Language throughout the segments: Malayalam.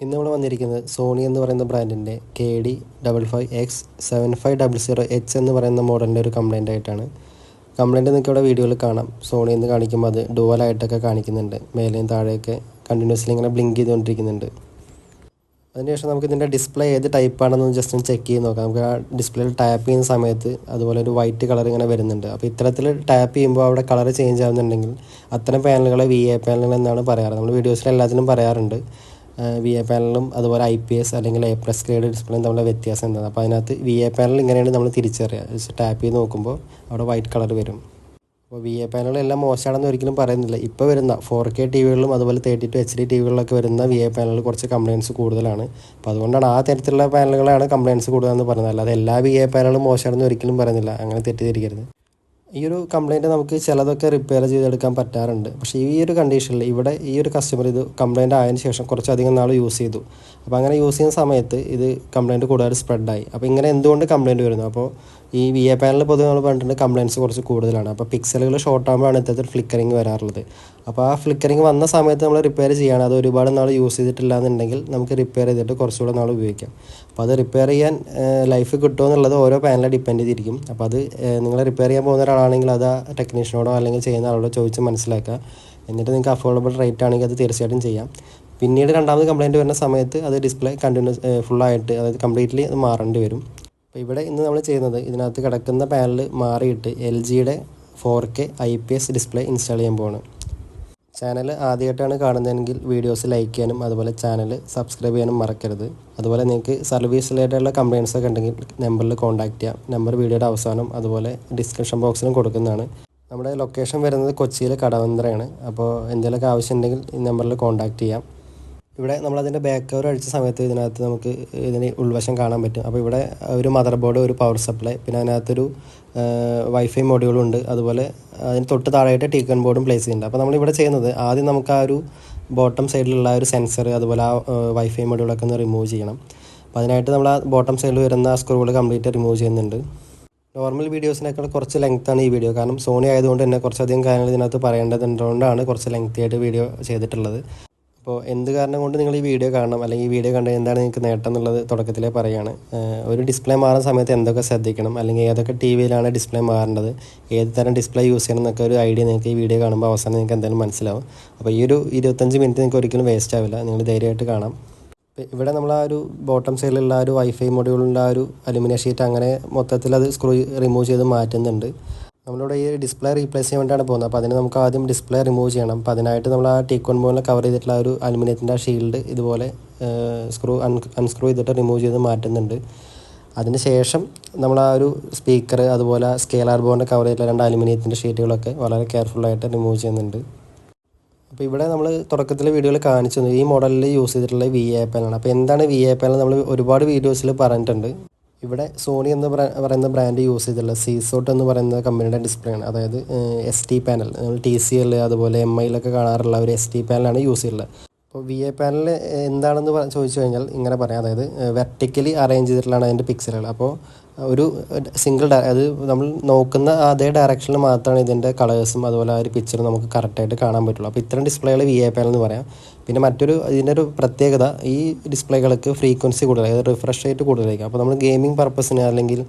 ഇന്ന് നമ്മൾ വന്നിരിക്കുന്നത് സോണി എന്ന് പറയുന്ന ബ്രാൻഡിന്റെ K D double five X seven five double zero H എന്ന് പറയുന്ന മോഡലിന്റെ ഒരു കംപ്ലൈന്റ് ആയിട്ടാണ്. കംപ്ലൈന്റ് നിങ്ങൾക്ക് ഇവിടെ വീഡിയോയിൽ കാണാം. സോണി എന്ന് കാണിക്കുമ്പോൾ അത് ഡുവലായിട്ടൊക്കെ കാണിക്കുന്നുണ്ട്. മേലെയും താഴെയൊക്കെ കണ്ടിന്യൂസ്ലി ഇങ്ങനെ ബ്ലിങ്ക് ചെയ്തുകൊണ്ടിരിക്കുന്നുണ്ട്. അതിനുശേഷം നമുക്ക് ഇതിന്റെ ഡിസ്പ്ലേ ഏത് ടൈപ്പാണെന്ന് ജസ്റ്റ് ഒന്ന് ചെക്ക് ചെയ്ത് നോക്കാം. നമുക്ക് ആ ഡിസ്പ്ലേയിൽ ടാപ്പ് ചെയ്യുന്ന സമയത്ത് അതുപോലെ ഒരു വൈറ്റ് കളർ ഇങ്ങനെ വരുന്നുണ്ട്. അപ്പോൾ ഇത്തരത്തിൽ ടാപ്പ് ചെയ്യുമ്പോൾ അവിടെ കളർ ചേഞ്ച് ആവുന്നുണ്ടെങ്കിൽ അത്തരം പാനലുകളെ വി എ പാനലുകൾ എന്നാണ് പറയാറ്. നമ്മൾ വീഡിയോസിൽ എല്ലാത്തിനും പറയാറുണ്ട്. വി എ പാനലും അതുപോലെ ഐ പി എസ് അല്ലെങ്കിൽ എ പ്ലസ് ഗ്രേഡ് ഡിസ്പ്ലേയും തമ്മിലുള്ള വ്യത്യാസം എന്താണ്? അപ്പോൾ അതിനകത്ത് വി എ പാനൽ ഇങ്ങനെയാണ് നമ്മൾ തിരിച്ചറിയുക. ടാപ്പ് ചെയ്ത് നോക്കുമ്പോൾ അവിടെ വൈറ്റ് കളർ വരും. അപ്പോൾ വി എ പാനലെല്ലാം മോശമാണെന്ന് ഒരിക്കലും പറയുന്നില്ല. ഇപ്പോൾ വരുന്ന ഫോർ കെ ടി വികളിലും അതുപോലെ thirty two H D T വികളിലൊക്കെ വരുന്ന വി എ പാനലിൽ കുറച്ച് കംപ്ലയിൻസ് കൂടുതലാണ്. അപ്പോൾ അതുകൊണ്ടാണ് ആ തരത്തിലുള്ള പാനലുകളാണ് കംപ്ലയിൻസ് കൂടുതലെന്ന് പറയുന്നത് അല്ലാതെ എല്ലാ വി എ പാനലും മോശമാണെന്ന് ഒരിക്കലും പറയുന്നില്ല. അങ്ങനെ തെറ്റിദ്ധരിക്കരുത്. ഈ ഒരു കംപ്ലൈന്റ് നമുക്ക് ചിലതൊക്കെ റിപ്പയർ ചെയ്തെടുക്കാൻ പറ്റാറുണ്ട്. പക്ഷേ ഈ ഒരു കണ്ടീഷനിൽ ഇവിടെ ഈ ഒരു കസ്റ്റമർ ഇത് കംപ്ലയിന്റ് ആയതിനു ശേഷം കുറച്ചധികം നാൾ യൂസ് ചെയ്തു. അപ്പോൾ അങ്ങനെ യൂസ് ചെയ്യുന്ന സമയത്ത് ഇത് കംപ്ലയിന്റ് കൂടുതൽ സ്പ്രെഡായി അപ്പോൾ ഇങ്ങനെ എന്തുകൊണ്ട് കംപ്ലയിന്റ് വരുന്നു? അപ്പോൾ ഈ വി എ പാനൽ പൊതുവെ നമ്മൾ പറഞ്ഞിട്ടുണ്ട് കംപ്ലയിൻസ് കുറച്ച് കൂടുതലാണ്. അപ്പോൾ പിക്സലുകൾ ഷോർട്ട് ആകുമ്പോഴാണ് ഇത്തരത്തിൽ ഫ്ലിക്കറിങ് വരാറുള്ളത്. അപ്പോൾ ആ ഫ്ലിക്കറിങ് വന്ന സമയത്ത് നമ്മൾ റിപ്പയർ ചെയ്യണം. അത് ഒരുപാട് നാൾ യൂസ് ചെയ്തിട്ടില്ല എന്നുണ്ടെങ്കിൽ നമുക്ക് റിപ്പയർ ചെയ്തിട്ട് കുറച്ചുകൂടെ നാൾ ഉപയോഗിക്കാം. അപ്പോൾ അത് റിപ്പയർ ചെയ്യാൻ ലൈഫ് കിട്ടുമോ എന്നുള്ളത് ഓരോ പാനലെ ഡിപ്പെൻഡ് ചെയ്തിരിക്കും. അപ്പോൾ അത് നിങ്ങൾ റിപ്പയർ ചെയ്യാൻ പോകുന്ന ഒരാളാണെങ്കിൽ അത് ടെക്നീഷ്യനോടോ അല്ലെങ്കിൽ ചെയ്യുന്ന ആളോടോ ചോദിച്ച് മനസ്സിലാക്കുക. എന്നിട്ട് നിങ്ങൾക്ക് അഫോർഡബിൾ റേറ്റ് ആണെങ്കിൽ അത് തീർച്ചയായിട്ടും ചെയ്യാം. പിന്നീട് രണ്ടാമത് കംപ്ലയിന്റ് വരുന്ന സമയത്ത് അത് ഡിസ്പ്ലേ കണ്ടിന്യൂസ് ഫുള്ളായിട്ട് അതായത് കംപ്ലീറ്റ്ലി അത് മാറേണ്ടി വരും. അപ്പോൾ ഇവിടെ ഇന്ന് നമ്മൾ ചെയ്യുന്നത് ഇതിനകത്ത് കിടക്കുന്ന പാനൽ മാറിയിട്ട് എൽ ജിയുടെ four K I P S display install ചെയ്യാൻ പോവാണ്. ചാനൽ ആദ്യമായിട്ടാണ് കാണുന്നതെങ്കിൽ വീഡിയോസ് ലൈക്ക് ചെയ്യാനും അതുപോലെ ചാനൽ സബ്സ്ക്രൈബ് ചെയ്യാനും മറക്കരുത്. അതുപോലെ നിങ്ങൾക്ക് സർവീസ് റിലേറ്റഡുള്ള കംപ്ലയിൻസ് ഒക്കെ ഉണ്ടെങ്കിൽ നമ്പറിൽ കോൺടാക്റ്റ് ചെയ്യാം. നമ്പർ വീഡിയോയുടെ അവസാനം അതുപോലെ ഡിസ്ക്രിപ്ഷൻ ബോക്സിലും കൊടുക്കുന്നതാണ്. നമ്മുടെ ലൊക്കേഷൻ വരുന്നത് കൊച്ചിയിലെ കടവന്ത്രയാണ്. അപ്പോൾ എന്തെങ്കിലുമൊക്കെ ആവശ്യമുണ്ടെങ്കിൽ ഈ നമ്പറിൽ കോൺടാക്ട് ചെയ്യാം. ഇവിടെ നമ്മളതിന്റെ ബാക്ക് കവർ അടിച്ച സമയത്ത് ഇതിനകത്ത് നമുക്ക് ഇതിന് ഉൾവശം കാണാൻ പറ്റും. അപ്പോൾ ഇവിടെ ഒരു മദർ ബോർഡ് ഒരു പവർ സപ്ലൈ പിന്നെ അതിനകത്തൊരു വൈഫൈ മോഡ്യൂളും ഉണ്ട്. അതുപോലെ അതിന് തൊട്ട് താഴെയായിട്ട് ടീക്കൺ ബോർഡും പ്ലേസ് ചെയ്യുന്നുണ്ട്. അപ്പോൾ നമ്മളിവിടെ ചെയ്യുന്നത് ആദ്യം നമുക്ക് ആ ഒരു ബോട്ടം സൈഡിലുള്ള ഒരു സെൻസർ അതുപോലെ ആ വൈഫൈ മോഡ്യൂളൊക്കെ ഒന്ന് റിമൂവ് ചെയ്യണം. അപ്പോൾ അതിനായിട്ട് നമ്മൾ ആ ബോട്ടം സൈഡിൽ വരുന്ന സ്ക്രൂകൾ കംപ്ലീറ്റ് റിമൂവ് ചെയ്യുന്നുണ്ട്. നോർമൽ വീഡിയോസിനേക്കാൾ കുറച്ച് ലെങ്ത്താണ് ഈ വീഡിയോ കാരണം സോണി ആയതുകൊണ്ട് തന്നെ കുറച്ചധികം കാര്യങ്ങൾ ഇതിനകത്ത് പറയേണ്ടതുകൊണ്ടാണ് കുറച്ച് ലെങ്തി ആയിട്ട് വീഡിയോ ചെയ്തിട്ടുള്ളത്. അപ്പോൾ എന്ത് കാരണം കൊണ്ട് നിങ്ങൾ ഈ വീഡിയോ കാണണം? അല്ലെങ്കിൽ ഈ വീഡിയോ കണ്ട് എന്താണ് നിങ്ങൾക്ക് നേട്ടം എന്നുള്ളത് തുടക്കത്തിലേ പറയുകയാണ്. ഒരു ഡിസ്പ്ലേ മാറുന്ന സമയത്ത് എന്തൊക്കെ ശ്രദ്ധിക്കണം? അല്ലെങ്കിൽ ഏതൊക്കെ ടി വിയിലാണ് ഡിസ്പ്ലേ മാറേണ്ടത്? ഏത് തരം ഡിസ്പ്ലേ യൂസ് ചെയ്യണം എന്നൊക്കെ ഒരു ഐഡിയ നിങ്ങൾക്ക് ഈ വീഡിയോ കാണുമ്പോൾ അവസാനം നിങ്ങൾക്ക് എന്തായാലും മനസ്സിലാവും. അപ്പോൾ ഈ ഒരു ഇരുപത്തഞ്ച് മിനിറ്റ് നിങ്ങൾക്ക് ഒരിക്കലും വേസ്റ്റ് ആവില്ല. നിങ്ങൾ ധൈര്യമായിട്ട് കാണാം. ഇവിടെ നമ്മൾ ആ ഒരു ബോട്ടം സൈഡിലുള്ള ആ ഒരു വൈഫൈ മൊഡ്യൂളിന്റെ ആ ഒരു അലുമിനിയം ഷീറ്റ് അങ്ങനെ മൊത്തത്തിൽ അത് സ്ക്രൂ റിമൂവ് ചെയ്ത് മാറ്റുന്നുണ്ട്. നമ്മളിവിടെ ഈ ഡിസ്പ്ലേ റീപ്ലേസ് ചെയ്യാൻ വേണ്ടിയാണ് പോകുന്നത്. അപ്പോൾ അതിന് നമുക്ക് ആദ്യം ഡിസ്പ്ലേ റിമൂവ് ചെയ്യണം. അപ്പോൾ അതിനായിട്ട് നമ്മൾ ആ ടീക്കോൺ ബോണിൽ കവർ ചെയ്തിട്ടുള്ള ഒരു അലുമിനിയത്തിന്റെ ആ ഷീൽഡ് ഇതുപോലെ സ്ക്രൂ അൺ അൺസ്ക്രൂ ചെയ്തിട്ട് റിമൂവ് ചെയ്ത് മാറ്റുന്നുണ്ട്. അതിന് ശേഷം നമ്മൾ ആ ഒരു സ്പീക്കർ അതുപോലെ സ്കേലാർ ബോണിന്റെ കവർ ചെയ്തിട്ടുള്ള രണ്ട് അലുമിനിയത്തിന്റെ ഷീറ്റുകളൊക്കെ വളരെ കെയർഫുള്ളായിട്ട് റിമൂവ് ചെയ്യുന്നുണ്ട്. അപ്പോൾ ഇവിടെ നമ്മൾ തുടക്കത്തിലെ വീഡിയോയിൽ കാണിച്ചു ഈ മോഡലിൽ യൂസ് ചെയ്തിട്ടുള്ള വി എ പാനലാണ് അപ്പോൾ എന്താണ് വി എ പാനൽ നമ്മൾ ഒരുപാട് വീഡിയോസിൽ പറഞ്ഞിട്ടുണ്ട്. ഇവിടെ സോണി എന്ന് പറയുന്ന ബ്രാൻഡ് യൂസ് ചെയ്തിട്ടുള്ള സീസോട്ട് എന്ന് പറയുന്ന കമ്പനിയുടെ ഡിസ്പ്ലേ ആണ്. അതായത് S T panel T C L അതുപോലെ എം ഐയിലൊക്കെ കാണാറുള്ള ഒരു എസ് ടി പാനലാണ് യൂസ് ചെയ്തിട്ടുള്ളത്. അപ്പോൾ വി എ പാനൽ എന്താണെന്ന് ചോദിച്ചു കഴിഞ്ഞാൽ ഇങ്ങനെ പറയാം. അതായത് വെർട്ടിക്കലി അറേഞ്ച് ചെയ്തിട്ടുള്ളതാണ് അതിന്റെ പിക്സലുകൾ അപ്പോൾ ഒരു സിംഗിൾ അത് നമ്മൾ നോക്കുന്ന അതേ ഡയറക്ഷനിൽ മാത്രമാണ് ഇതിന്റെ കളേഴ്സും അതുപോലെ ആ ഒരു പിക്ചറും നമുക്ക് കറക്റ്റായിട്ട് കാണാൻ പറ്റുള്ളൂ. അപ്പോൾ ഇത്തരം ഡിസ്പ്ലേകൾ വി എ പാനൽ എന്ന് പറയാം. പിന്നെ മറ്റൊരു ഇതിന്റെ ഒരു പ്രത്യേകത ഈ ഡിസ്പ്ലേകൾക്ക് ഫ്രീക്വൻസി കൂടുതൽ അതായത് റിഫ്രഷ് റേറ്റ് കൂടുതലായിരിക്കും അപ്പോൾ നമ്മൾ ഗെയിമിംഗ് പർപ്പസിന് അല്ലെങ്കിൽ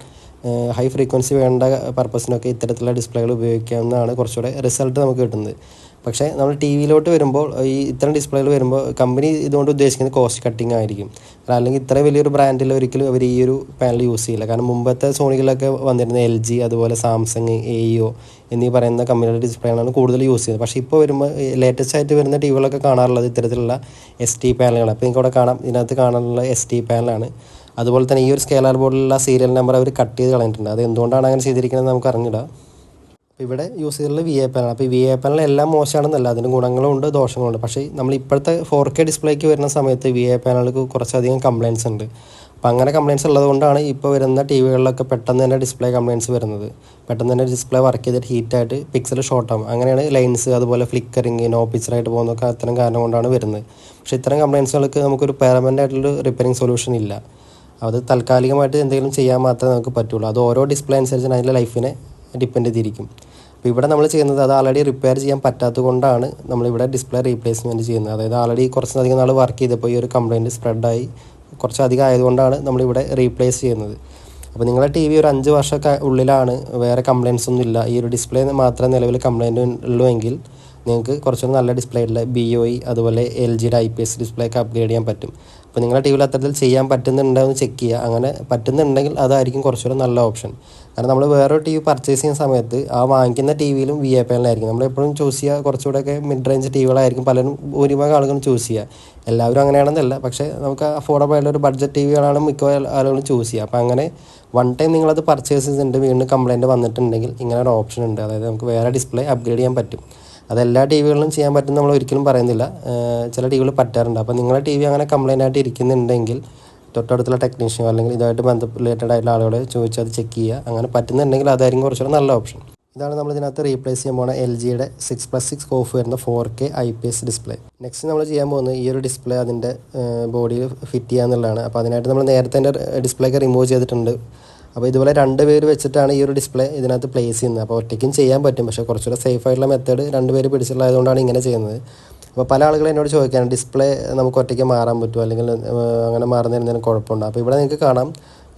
ഹൈ ഫ്രീക്വൻസി വേണ്ട പർപ്പസിനൊക്കെ ഇത്തരത്തിലുള്ള ഡിസ്പ്ലേകൾ ഉപയോഗിക്കാവുന്നതാണ് കുറച്ചുകൂടെ റിസൾട്ട് നമുക്ക് കിട്ടുന്നത്. പക്ഷേ നമ്മൾ ടി വിയിലോട്ട് വരുമ്പോൾ ഈ ഇത്തരം ഡിസ്പ്ലേകൾ വരുമ്പോൾ കമ്പനി ഇതുകൊണ്ട് ഉദ്ദേശിക്കുന്നത് കോസ്റ്റ് കട്ടിങ് ആയിരിക്കും. അല്ലെങ്കിൽ ഇത്ര വലിയൊരു ബ്രാൻഡിൽ ഒരിക്കലും അവർ ഈ ഒരു പാനൽ യൂസ് ചെയ്യില്ല. കാരണം മുമ്പത്തെ സോണികളിലൊക്കെ വന്നിരുന്ന എൽ ജി അതുപോലെ സാംസങ് എ ഒ എന്നീ പറയുന്ന കമ്പനിയുടെ ഡിസ്പ്ലേകളാണ് കൂടുതൽ യൂസ് ചെയ്യുന്നത്. പക്ഷേ ഇപ്പോൾ വരുമ്പോൾ ലേറ്റസ്റ്റ് ആയിട്ട് വരുന്ന ടി വികളൊക്കെ കാണാറുള്ളത് ഇത്തരത്തിലുള്ള എസ് ടി പാനലുകൾ അപ്പോൾ നിങ്ങൾക്ക് അവിടെ കാണാം. ഇതിനകത്ത് കാണാനുള്ള എസ് ടി പാനലാണ് അതുപോലെ തന്നെ ഈ ഒരു സ്കേലാർ ബോർഡിലുള്ള സീരിയൽ നമ്പർ അവർ കട്ട് ചെയ്ത് കളഞ്ഞിട്ടുണ്ട്. അത് എന്തുകൊണ്ടാണ് അങ്ങനെ ചെയ്തിരിക്കുന്നത് നമുക്ക് അറിഞ്ഞിടാം. അപ്പോൾ ഇവിടെ യൂസ് ചെയ്തിട്ടുള്ള വി എ പാനൽ അപ്പോൾ ഈ വി എ പാനൽ എല്ലാം മോശമാണെന്നല്ല അതിന് ഗുണങ്ങളും ഉണ്ട് ദോഷങ്ങളുണ്ട്. പക്ഷേ നമ്മൾ ഇപ്പോഴത്തെ ഫോർ കെ ഡിസ്പ്ലേക്ക് വരുന്ന സമയത്ത് വി എ പാനലുകൾക്ക് കുറച്ചധികം കംപ്ലയിൻസ് ഉണ്ട്. അപ്പോൾ അങ്ങനെ കംപ്ലയിൻസ് ഉള്ളതുകൊണ്ടാണ് ഇപ്പോൾ വരുന്ന ടി വികളിലൊക്കെ പെട്ടെന്ന് തന്നെ ഡിസ്പ്ലേ കംപ്ലയിൻസ് വരുന്നത്. പെട്ടെന്ന് തന്നെ ഡിസ്പ്ലേ വർക്ക് ചെയ്തിട്ട് ഹീറ്റായിട്ട് പിക്സൽ ഷോർട്ട് ആകും അങ്ങനെയാണ് ലൈൻസ് അതുപോലെ ഫ്ലിക്കറിങ് നോ പിക്ചറായിട്ട് പോകുന്നതൊക്കെ അത്തരം കാരണം കൊണ്ടാണ് വരുന്നത്. പക്ഷേ ഇത്തരം കംപ്ലയിൻസുകൾക്ക് നമുക്കൊരു പെർമനന്റ് ആയിട്ടുള്ള റിപ്പയറിംഗ് സൊല്യൂഷൻ ഇല്ല. അത് താൽക്കാലികമായിട്ട് എന്തെങ്കിലും ചെയ്യാൻ മാത്രമേ നമുക്ക് പറ്റുള്ളൂ. അത് ഓരോ ഡിസ്പ്ലേ അനുസരിച്ച് അതിന്റെ ലൈഫിനെ ഡിപ്പെൻഡ് ചെയ്തിരിക്കും. അപ്പോൾ ഇവിടെ നമ്മൾ ചെയ്യുന്നത് അത് ആൾറെഡി റിപ്പയർ ചെയ്യാൻ പറ്റാത്തത് കൊണ്ടാണ് നമ്മളിവിടെ ഡിസ്പ്ലേ റീപ്ലേസ്മെന്റ് ചെയ്യുന്നത്. അതായത് ആൾറെഡി കുറച്ചധികം നാൾ വർക്ക് ചെയ്തപ്പോൾ ഈ ഒരു കംപ്ലയിന്റ് സ്പ്രെഡായി കുറച്ചധികം ആയതുകൊണ്ടാണ് നമ്മളിവിടെ റീപ്ലേസ് ചെയ്യുന്നത്. അപ്പോൾ നിങ്ങളുടെ ടി വി ഒരു അഞ്ച് വർഷമൊക്കെ ഉള്ളിലാണ് വേറെ കംപ്ലയിൻസ് ഒന്നും ഇല്ല. ഈ ഒരു ഡിസ്പ്ലേ മാത്രമേ നിലവിൽ കംപ്ലയിന്റ് എങ്കിൽ നിങ്ങൾക്ക് കുറച്ചുകൂടി നല്ല ഡിസ്പ്ലേ ഉള്ള ബി ഒ ഇ അതുപോലെ എൽ ജിയുടെ ഐ പി എസ് ഡിസ്പ്ലേ ഒക്കെ അപ്ഗ്രേഡ് ചെയ്യാൻ പറ്റും. അപ്പോൾ നിങ്ങളുടെ ടി വിയിൽ അത്തരത്തിൽ ചെയ്യാൻ പറ്റുന്നുണ്ടോ എന്ന് ചെക്ക് ചെയ്യുക. അങ്ങനെ പറ്റുന്നുണ്ടെങ്കിൽ അതായിരിക്കും കുറച്ചുകൂടി നല്ല ഓപ്ഷൻ കാരണം നമ്മൾ വേറൊരു ടി വി പർച്ചേസ് ചെയ്യുന്ന സമയത്ത് ആ വാങ്ങിക്കുന്ന ടി വിയിലും വി എ പാനലായിരിക്കും നമ്മളെപ്പോഴും ചൂസ് ചെയ്യുക. കുറച്ചുകൂടെയൊക്കെ മിഡ് റേഞ്ച് ടി വികളായിരിക്കും പലരും ഭൂരിഭാഗം ആളുകളും ചൂസ് ചെയ്യുക. എല്ലാവരും അങ്ങനെയാണെന്നല്ല. പക്ഷേ നമുക്ക് അഫോർഡബിൾ ആയിട്ടുള്ള ഒരു ബഡ്ജറ്റ് ടി വികളാണ് മിക്ക ആളുകളും ചൂസ് ചെയ്യുക. അപ്പോൾ അങ്ങനെ വൺ ടൈം നിങ്ങളത് പർച്ചേസ് ചെയ്തിട്ടുണ്ട് വീണ്ടും കംപ്ലയിന്റ് വന്നിട്ടുണ്ടെങ്കിൽ ഇങ്ങനെ ഒരു ഓപ്ഷൻ ഉണ്ട്. അതായത് നമുക്ക് വേറെ ഡിസ്പ്ലേ അപ്ഗ്രേഡ് ചെയ്യാൻ പറ്റും. അത് എല്ലാ ടി വികളിലും ചെയ്യാൻ പറ്റും നമ്മൾ ഒരിക്കലും പറയുന്നില്ല. ചില ടി വികൾ പറ്റാറുണ്ട്. അപ്പോൾ നിങ്ങളുടെ ടി വി അങ്ങനെ കംപ്ലയിന്റ് ആയിട്ട് ഇരിക്കുന്നുണ്ടെങ്കിൽ തൊട്ടടുത്തുള്ള ടെക്നീഷ്യനോ അല്ലെങ്കിൽ ഇതായിട്ട് ബന്ധ റിലേറ്റഡ് ആയിട്ടുള്ള ആളുകളെ ചോദിച്ച് അത് ചെക്ക് ചെയ്യുക. അങ്ങനെ പറ്റുന്നുണ്ടെങ്കിൽ അതായിരിക്കും കുറച്ചുകൂടെ നല്ല ഓപ്ഷൻ ഇതാണ് നമ്മൾ ഇതിനകത്ത് റീപ്ലേസ് ചെയ്യാൻ പോകുന്ന എൽ ജിയുടെ സിക്സ് പ്ലസ് സിക്സ് കോഫ് വരുന്ന four K I P S display next നമ്മൾ ചെയ്യാൻ പോകുന്നത് ഈ ഒരു ഡിസ്പ്ലേ അതിന്റെ ബോഡിയിൽ ഫിറ്റ് ചെയ്യുക എന്നുള്ളതാണ്. അപ്പോൾ അതിനായിട്ട് നമ്മൾ നേരത്തെ എന്റെ ഡിസ്പ്ലേ ഒക്കെ റിമൂവ് ചെയ്തിട്ടുണ്ട്. അപ്പോൾ ഇതുപോലെ രണ്ട് പേര് വെച്ചിട്ടാണ് ഈ ഒരു ഡിസ്പ്ലേ ഇതിനകത്ത് പ്ലേസ് ചെയ്യുന്നത്. അപ്പോൾ ഒറ്റയ്ക്കും ചെയ്യാൻ പറ്റും. പക്ഷേ കുറച്ചുകൂടെ സേഫ് ആയിട്ടുള്ള മെത്തേഡ് രണ്ട് പേര് പിടിച്ചിട്ടുള്ളതുകൊണ്ടാണ് ഇങ്ങനെ ചെയ്യുന്നത്. അപ്പോൾ പല ആളുകളും എന്നോട് ചോദിക്കാനാണ് ഡിസ്പ്ലേ നമുക്ക് ഒറ്റയ്ക്ക് മാറാൻ പറ്റുമോ? അല്ലെങ്കിൽ അങ്ങനെ മാറുന്നതിന് എന്തെങ്കിലും കുഴപ്പമുണ്ടോ? അപ്പോൾ ഇവിടെ നിങ്ങൾക്ക് കാണാം.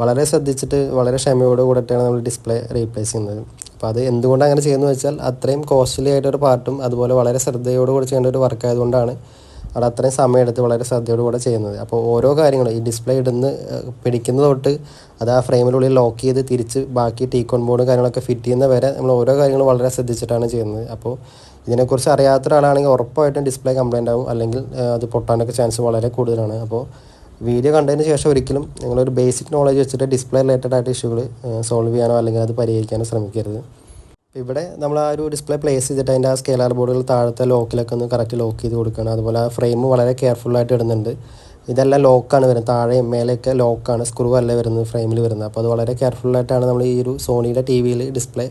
വളരെ ശ്രദ്ധിച്ചിട്ട് വളരെ ക്ഷമയോട് കൂടിയിട്ടാണ് നമ്മൾ ഡിസ്പ്ലേ റീപ്ലേസ് ചെയ്യുന്നത്. അപ്പോൾ അത് എന്തുകൊണ്ട് അങ്ങനെ ചെയ്യുന്നത് വെച്ചാൽ അത്രയും കോസ്റ്റ്ലി ആയിട്ടൊരു പാർട്ടും അതുപോലെ വളരെ ശ്രദ്ധയോട് കൂടി ചെയ്യേണ്ട ഒരു വർക്ക് ആയതുകൊണ്ടാണ് അവിടെ അത്രയും സമയമെടുത്ത് വളരെ ശ്രദ്ധയോട് കൂടെ ചെയ്യുന്നത്. അപ്പോൾ ഓരോ കാര്യങ്ങളും ഈ ഡിസ്പ്ലേ ഇടുന്ന് പിടിക്കുന്ന തൊട്ട് അത് ആ ഫ്രെയിമിനുള്ളിൽ ലോക്ക് ചെയ്ത് തിരിച്ച് ബാക്കി ടീക്കോൺ ബോർഡും കാര്യങ്ങളൊക്കെ ഫിറ്റ് ചെയ്യുന്ന വരെ നമ്മൾ ഓരോ കാര്യങ്ങളും വളരെ ശ്രദ്ധിച്ചിട്ടാണ് ചെയ്യുന്നത്. അപ്പോൾ ഇതിനെക്കുറിച്ച് അറിയാത്ത ഒരാളാണെങ്കിൽ ഉറപ്പായിട്ടും ഡിസ്പ്ലേ കംപ്ലൈന്റ് ആവും. അല്ലെങ്കിൽ അത് പൊട്ടാനൊക്കെ ചാൻസ് വളരെ കൂടുതലാണ്. അപ്പോൾ വീഡിയോ കണ്ടതിന് ശേഷം ഒരിക്കലും നിങ്ങളൊരു ബേസിക് നോളജ് വെച്ചിട്ട് ഡിസ്പ്ലേ റിലേറ്റഡ് ആയിട്ട് ഇഷ്യൂകൾ സോൾവ് ചെയ്യാനോ അല്ലെങ്കിൽ അത് പരിഹരിക്കാനോ ശ്രമിക്കരുത്. അപ്പോൾ ഇവിടെ നമ്മൾ ആ ഒരു ഡിസ്പ്ലേ പ്ലേസ് ചെയ്തിട്ട് അതിന്റെ ആ സ്കെയിലാർ ബോർഡുകൾ താഴത്തെ ലോക്കിലൊക്കെ ഒന്ന് കറക്റ്റ് ലോക്ക് ചെയ്ത് കൊടുക്കണം അതുപോലെ ആ ഫ്രെയിം വളരെ കെയർഫുള്ളായിട്ട് ഇടുന്നുണ്ട്. ഇതെല്ലാം ലോക്കാണ് വരുന്നത്. താഴെയും മേലെയൊക്കെ ലോക്കാണ് സ്ക്രൂ അല്ലേ വരുന്നത് ഫ്രെയിമിൽ വരുന്നത്. അപ്പോൾ അത് വളരെ കെയർഫുള്ളായിട്ടാണ് നമ്മൾ ഈ ഒരു സോണിയുടെ ടി വിയിൽ ഡിസ്പ്ലേ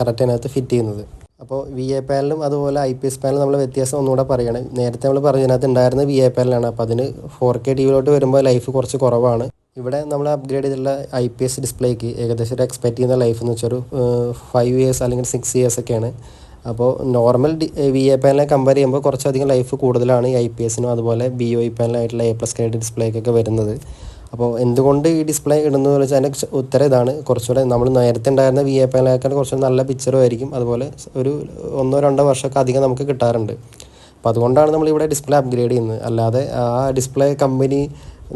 കറക്റ്റ് അതിനകത്ത് ഫിറ്റ് ചെയ്യുന്നത്. അപ്പോൾ വി എ പാനലും അതുപോലെ ഐ പി എസ് പാനലും നമ്മൾ വ്യത്യാസം ഒന്നുകൂടെ പറയണം. നേരത്തെ നമ്മൾ പറഞ്ഞതിനകത്ത് ഉണ്ടായിരുന്നത് വി എ പാനലാണ് അപ്പോൾ അതിന് ഫോർ കെ ടി വിയിലോട്ട് വരുമ്പോൾ ലൈഫ് കുറച്ച് കുറവാണ്. ഇവിടെ നമ്മൾ അപ്ഗ്രേഡ് ചെയ്തിട്ടുള്ള ഐ പി എസ് ഡിസ്പ്ലേക്ക് ഏകദേശം ഒരു എക്സ്പെക്ട് ചെയ്യുന്ന ലൈഫ് എന്ന് വെച്ചാൽ ഒരു ഫൈവ് ഇയേഴ്സ് അല്ലെങ്കിൽ സിക്സ് ഇയേഴ്സ് ഒക്കെയാണ്. അപ്പോൾ നോർമൽ വി എ പാനലെ കമ്പയർ ചെയ്യുമ്പോൾ കുറച്ചധികം ലൈഫ് കൂടുതലാണ് ഈ ഐ പി എസിനും അതുപോലെ ബി ഒ ഇ പാനലായിട്ടുള്ള എ പ്ലസ് ഗ്രേഡ് ഡിസ്പ്ലേക്കൊക്കെ വരുന്നത്. അപ്പോൾ എന്തുകൊണ്ട് ഈ ഡിസ്പ്ലേ ഇടുന്നു വെച്ചാൽ അതിന്റെ ഉത്തരം ഇതാണ്. കുറച്ചുകൂടെ നമ്മൾ നേരത്തെ ഉണ്ടായിരുന്ന വി എ പാനലേക്കാൾ കുറച്ചുകൂടെ നല്ല പിക്ചറും ആയിരിക്കും. അതുപോലെ ഒരു ഒന്നോ രണ്ടോ വർഷമൊക്കെ അധികം നമുക്ക് കിട്ടാറുണ്ട്. അപ്പോൾ അതുകൊണ്ടാണ് നമ്മളിവിടെ ഡിസ്പ്ലേ അപ്ഗ്രേഡ് ചെയ്യുന്നത്. അല്ലാതെ ആ ഡിസ്പ്ലേ കമ്പനി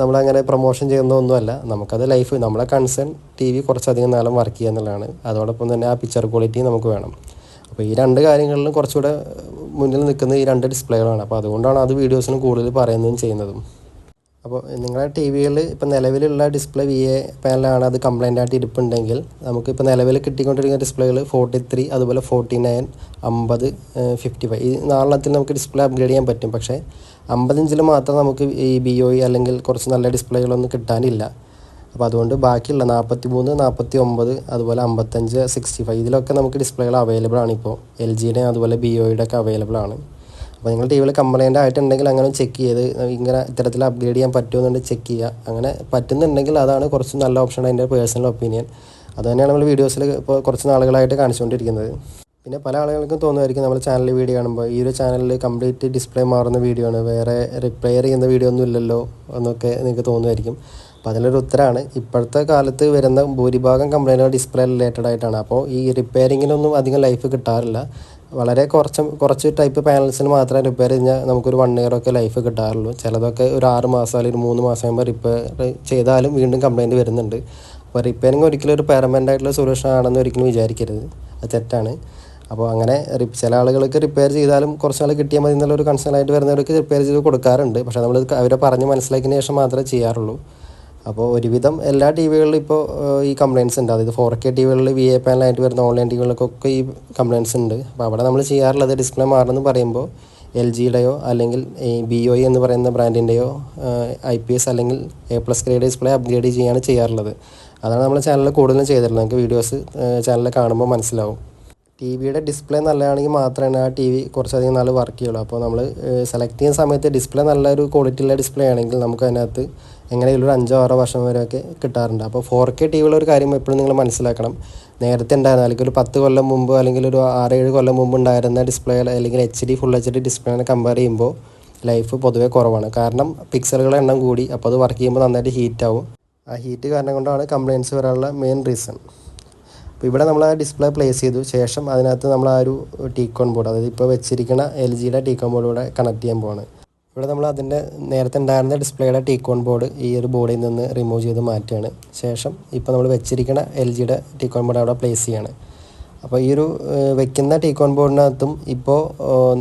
നമ്മളങ്ങനെ പ്രൊമോഷൻ ചെയ്യുന്നതൊന്നുമല്ല. നമുക്കത് ലൈഫ് നമ്മളെ കൺസേൺ ടി വി കുറച്ചധികം നാളും വർക്ക് ചെയ്യുക എന്നുള്ളതാണ്. അതോടൊപ്പം തന്നെ ആ പിക്ചർ ക്വാളിറ്റി നമുക്ക് വേണം. അപ്പോൾ ഈ രണ്ട് കാര്യങ്ങളിലും കുറച്ചുകൂടെ മുന്നിൽ നിൽക്കുന്ന ഈ രണ്ട് ഡിസ്പ്ലേകളാണ് അപ്പോൾ അതുകൊണ്ടാണ് അത് വീഡിയോസിന് കൂടുതൽ പറയുന്നതും ചെയ്യുന്നതും. അപ്പോൾ നിങ്ങളുടെ ടി വിയിൽ ഇപ്പോൾ നിലവിലുള്ള ഡിസ്പ്ലേ വി എ പാനലാണ് അത് കംപ്ലൈന്റ് ആയിട്ട് ഇരിപ്പുണ്ടെങ്കിൽ നമുക്കിപ്പോൾ നിലവിൽ കിട്ടിക്കൊണ്ടിരിക്കുന്ന ഡിസ്പ്ലേകൾ ഫോർട്ടി ത്രീ അതുപോലെ ഫോർട്ടി നയൻ അമ്പത് ഫിഫ്റ്റി ഫൈവ് ഈ നാലെണ്ണത്തിൽ നമുക്ക് ഡിസ്പ്ലേ അപ്ഗ്രേഡ് ചെയ്യാൻ പറ്റും. പക്ഷേ അമ്പത് ഇഞ്ചിൽ മാത്രം നമുക്ക് ഈ ബി ഒ അല്ലെങ്കിൽ കുറച്ച് നല്ല ഡിസ്പ്ലേകളൊന്നും കിട്ടാനില്ല. അപ്പോൾ അതുകൊണ്ട് ബാക്കിയുള്ള നാൽപ്പത്തി മൂന്ന് നാൽപ്പത്തി ഒമ്പത് അതുപോലെ അമ്പത്തഞ്ച് സിക്സ്റ്റി ഫൈവ് ഇതിലൊക്കെ നമുക്ക് ഡിസ്പ്ലേകൾ അവൈലബിൾ ആണ് ഇപ്പോൾ എൽ ജിയുടെ അതുപോലെ ബി ഒയുടെ ഒക്കെ അവൈലബിൾ ആണ്. അപ്പോൾ നിങ്ങൾ ടി വിയിൽ കംപ്ലൈന്റ് ആയിട്ടുണ്ടെങ്കിൽ അങ്ങനെ ചെക്ക് ചെയ്ത് ഇങ്ങനെ ഇത്തരത്തിൽ അപ്ഗ്രേഡ് ചെയ്യാൻ പറ്റുമെന്നുണ്ടെങ്കിൽ ചെക്ക് ചെയ്യുക. അങ്ങനെ പറ്റുന്നുണ്ടെങ്കിൽ അതാണ് കുറച്ച് നല്ല ഓപ്ഷൻ എന്റെ പേഴ്സണൽ ഒപ്പീനിയൻ അതുതന്നെയാണ് നമ്മൾ വീഡിയോസിൽ ഇപ്പോൾ കുറച്ച് നാളുകളായിട്ട് കാണിച്ചുകൊണ്ടിരിക്കുന്നത്. പിന്നെ പല ആളുകൾക്കും തോന്നുമായിരിക്കും നമ്മൾ ചാനൽ വീഡിയോ കാണുമ്പോൾ ഈ ഒരു ചാനലിൽ കംപ്ലീറ്റ് ഡിസ്പ്ലേ മാറുന്ന വീഡിയോ ആണ് വേറെ റിപ്പയർ ചെയ്യുന്ന വീഡിയോ ഒന്നും ഇല്ലല്ലോ എന്നൊക്കെ നിങ്ങൾക്ക് തോന്നുമായിരിക്കും. അപ്പോൾ അതിലൊരു ഉത്തരമാണ് ഇപ്പോഴത്തെ കാലത്ത് വരുന്ന ഭൂരിഭാഗം കംപ്ലൈന്റുകൾ ഡിസ്പ്ലേ റിലേറ്റഡ് ആയിട്ടാണ്. അപ്പോൾ ഈ റിപ്പയറിങ്ങിനൊന്നും അധികം ലൈഫ് കിട്ടാറില്ല. വളരെ കുറച്ച് കുറച്ച് ടൈപ്പ് പാനൽസിന് മാത്രമേ റിപ്പയർ കഴിഞ്ഞാൽ നമുക്കൊരു വൺ ഇയറൊക്കെ ലൈഫ് കിട്ടാറുള്ളൂ. ചിലതൊക്കെ ഒരു ആറ് മാസം അല്ലെങ്കിൽ മൂന്ന് മാസം ആകുമ്പോൾ റിപ്പയർ ചെയ്താലും വീണ്ടും കംപ്ലൈന്റ് വരുന്നുണ്ട്. അപ്പോൾ റിപ്പയറിങ് ഒരിക്കലും ഒരു പെർമനന്റ് ആയിട്ടുള്ള സൊല്യൂഷൻ ആണെന്ന് ഒരിക്കലും വിചാരിക്കരുത്. അത് തെറ്റാണ്. അപ്പോൾ അങ്ങനെ ചില ആളുകൾക്ക് റിപ്പയർ ചെയ്താലും കുറച്ച് നാൾ കിട്ടിയാൽ മതി എന്നുള്ള ഒരു കൺസേൺ ആയിട്ട് വരുന്നവർക്ക് റിപ്പയർ ചെയ്ത് കൊടുക്കാറുണ്ട്. പക്ഷേ നമ്മൾ അവരെ പറഞ്ഞ് മനസ്സിലാക്കിയതിന് ശേഷം മാത്രമേ ചെയ്യാറുള്ളൂ. അപ്പോൾ ഒരുവിധം എല്ലാ ടി വികളിലും ഇപ്പോൾ ഈ കംപ്ലയിൻസ് ഉണ്ട്. അതായത് ഫോർ കെ ടി വികളിൽ വി എ പാനലായിട്ട് വരുന്ന ഓൺലൈൻ ടി വികൾക്കൊക്കെ ഈ കംപ്ലയിൻസ് ഉണ്ട്. അപ്പോൾ അവിടെ നമ്മൾ ചെയ്യാറുള്ളത് ഡിസ്പ്ലേ മാറണമെന്ന് പറയുമ്പോൾ എൽ ജിയുടെയോ അല്ലെങ്കിൽ ഈ ബി ഒ എന്ന് പറയുന്ന ബ്രാൻഡിന്റെയോ ഐ പി എസ് അല്ലെങ്കിൽ A plus grade display upgrade ചെയ്യാണ് ചെയ്യാറുള്ളത്. അതാണ് നമ്മൾ ചാനലിൽ കൂടുതലും ചെയ്തിട്ടുള്ളത് നമുക്ക് വീഡിയോസ് ചാനലിൽ കാണുമ്പോൾ മനസ്സിലാവും. ടി വിയുടെ ഡിസ്പ്ലേ നല്ലതാണെങ്കിൽ മാത്രമേ ആ ടി വി കുറച്ചധികം നാൾ വർക്ക് ചെയ്യുള്ളൂ. അപ്പോൾ നമ്മൾ സെലക്ട് ചെയ്യുന്ന സമയത്ത് ഡിസ്പ്ലേ നല്ലൊരു ക്വാളിറ്റി ഉള്ള ഡിസ്പ്ലേ ആണെങ്കിൽ നമുക്ക് അതിനകത്ത് എങ്ങനെയെങ്കിലും ഒരു അഞ്ചോ ആറോ വർഷം വരെയൊക്കെ കിട്ടാറുണ്ട്. അപ്പോൾ ഫോർ കെ ടി വിയുള്ള ഒരു കാര്യം എപ്പോഴും നിങ്ങൾ മനസ്സിലാക്കണം. നേരത്തെ ഉണ്ടായിരുന്ന അല്ലെങ്കിൽ ഒരു പത്ത് കൊല്ലം മുമ്പ് അല്ലെങ്കിൽ ഒരു ആറേഴ് കൊല്ലം മുമ്പ് ഉണ്ടായിരുന്ന ഡിസ്പ്ലേ അല്ലെങ്കിൽ H D full H D ഡിസ്പ്ലേനെ compare ചെയ്യുമ്പോൾ ലൈഫ് പൊതുവേ കുറവാണ്. കാരണം പിക്സലുകളുടെ എണ്ണം കൂടി അപ്പോൾ അത് വർക്ക് ചെയ്യുമ്പോൾ നന്നായിട്ട് ഹീറ്റ് ആവും. ആ ഹീറ്റ് കാരണം കൊണ്ടാണ് കംപ്ലയിൻസ് വരാനുള്ള മെയിൻ റീസൺ അപ്പോൾ ഇവിടെ നമ്മൾ ആ ഡിസ്പ്ലേ പ്ലേസ് ചെയ്തു. ശേഷം അതിനകത്ത് നമ്മൾ ആ ഒരു ടീക്കോൺ ബോർഡ് അതായത് ഇപ്പോൾ വെച്ചിരിക്കുന്ന എൽ ജിയുടെ ടീക്കോൺ ബോർഡ് ഇവിടെ കണക്ട് ചെയ്യാൻ പോവാണ്. ഇവിടെ നമ്മൾ അതിന്റെ നേരത്തെ ഉണ്ടായിരുന്ന ഡിസ്പ്ലേയുടെ ടീക്കോൺ ബോർഡ് ഈ ഒരു ബോർഡിൽ നിന്ന് റിമൂവ് ചെയ്ത് മാറ്റുകയാണ്. ശേഷം ഇപ്പോൾ നമ്മൾ വെച്ചിരിക്കുന്ന എൽ ജിയുടെ ടീക്കോൺ ബോർഡ് അവിടെ പ്ലേസ് ചെയ്യാണ്. അപ്പോൾ ഈ ഒരു വെക്കുന്ന ടീക്കോൺ ബോർഡിനകത്തും ഇപ്പോൾ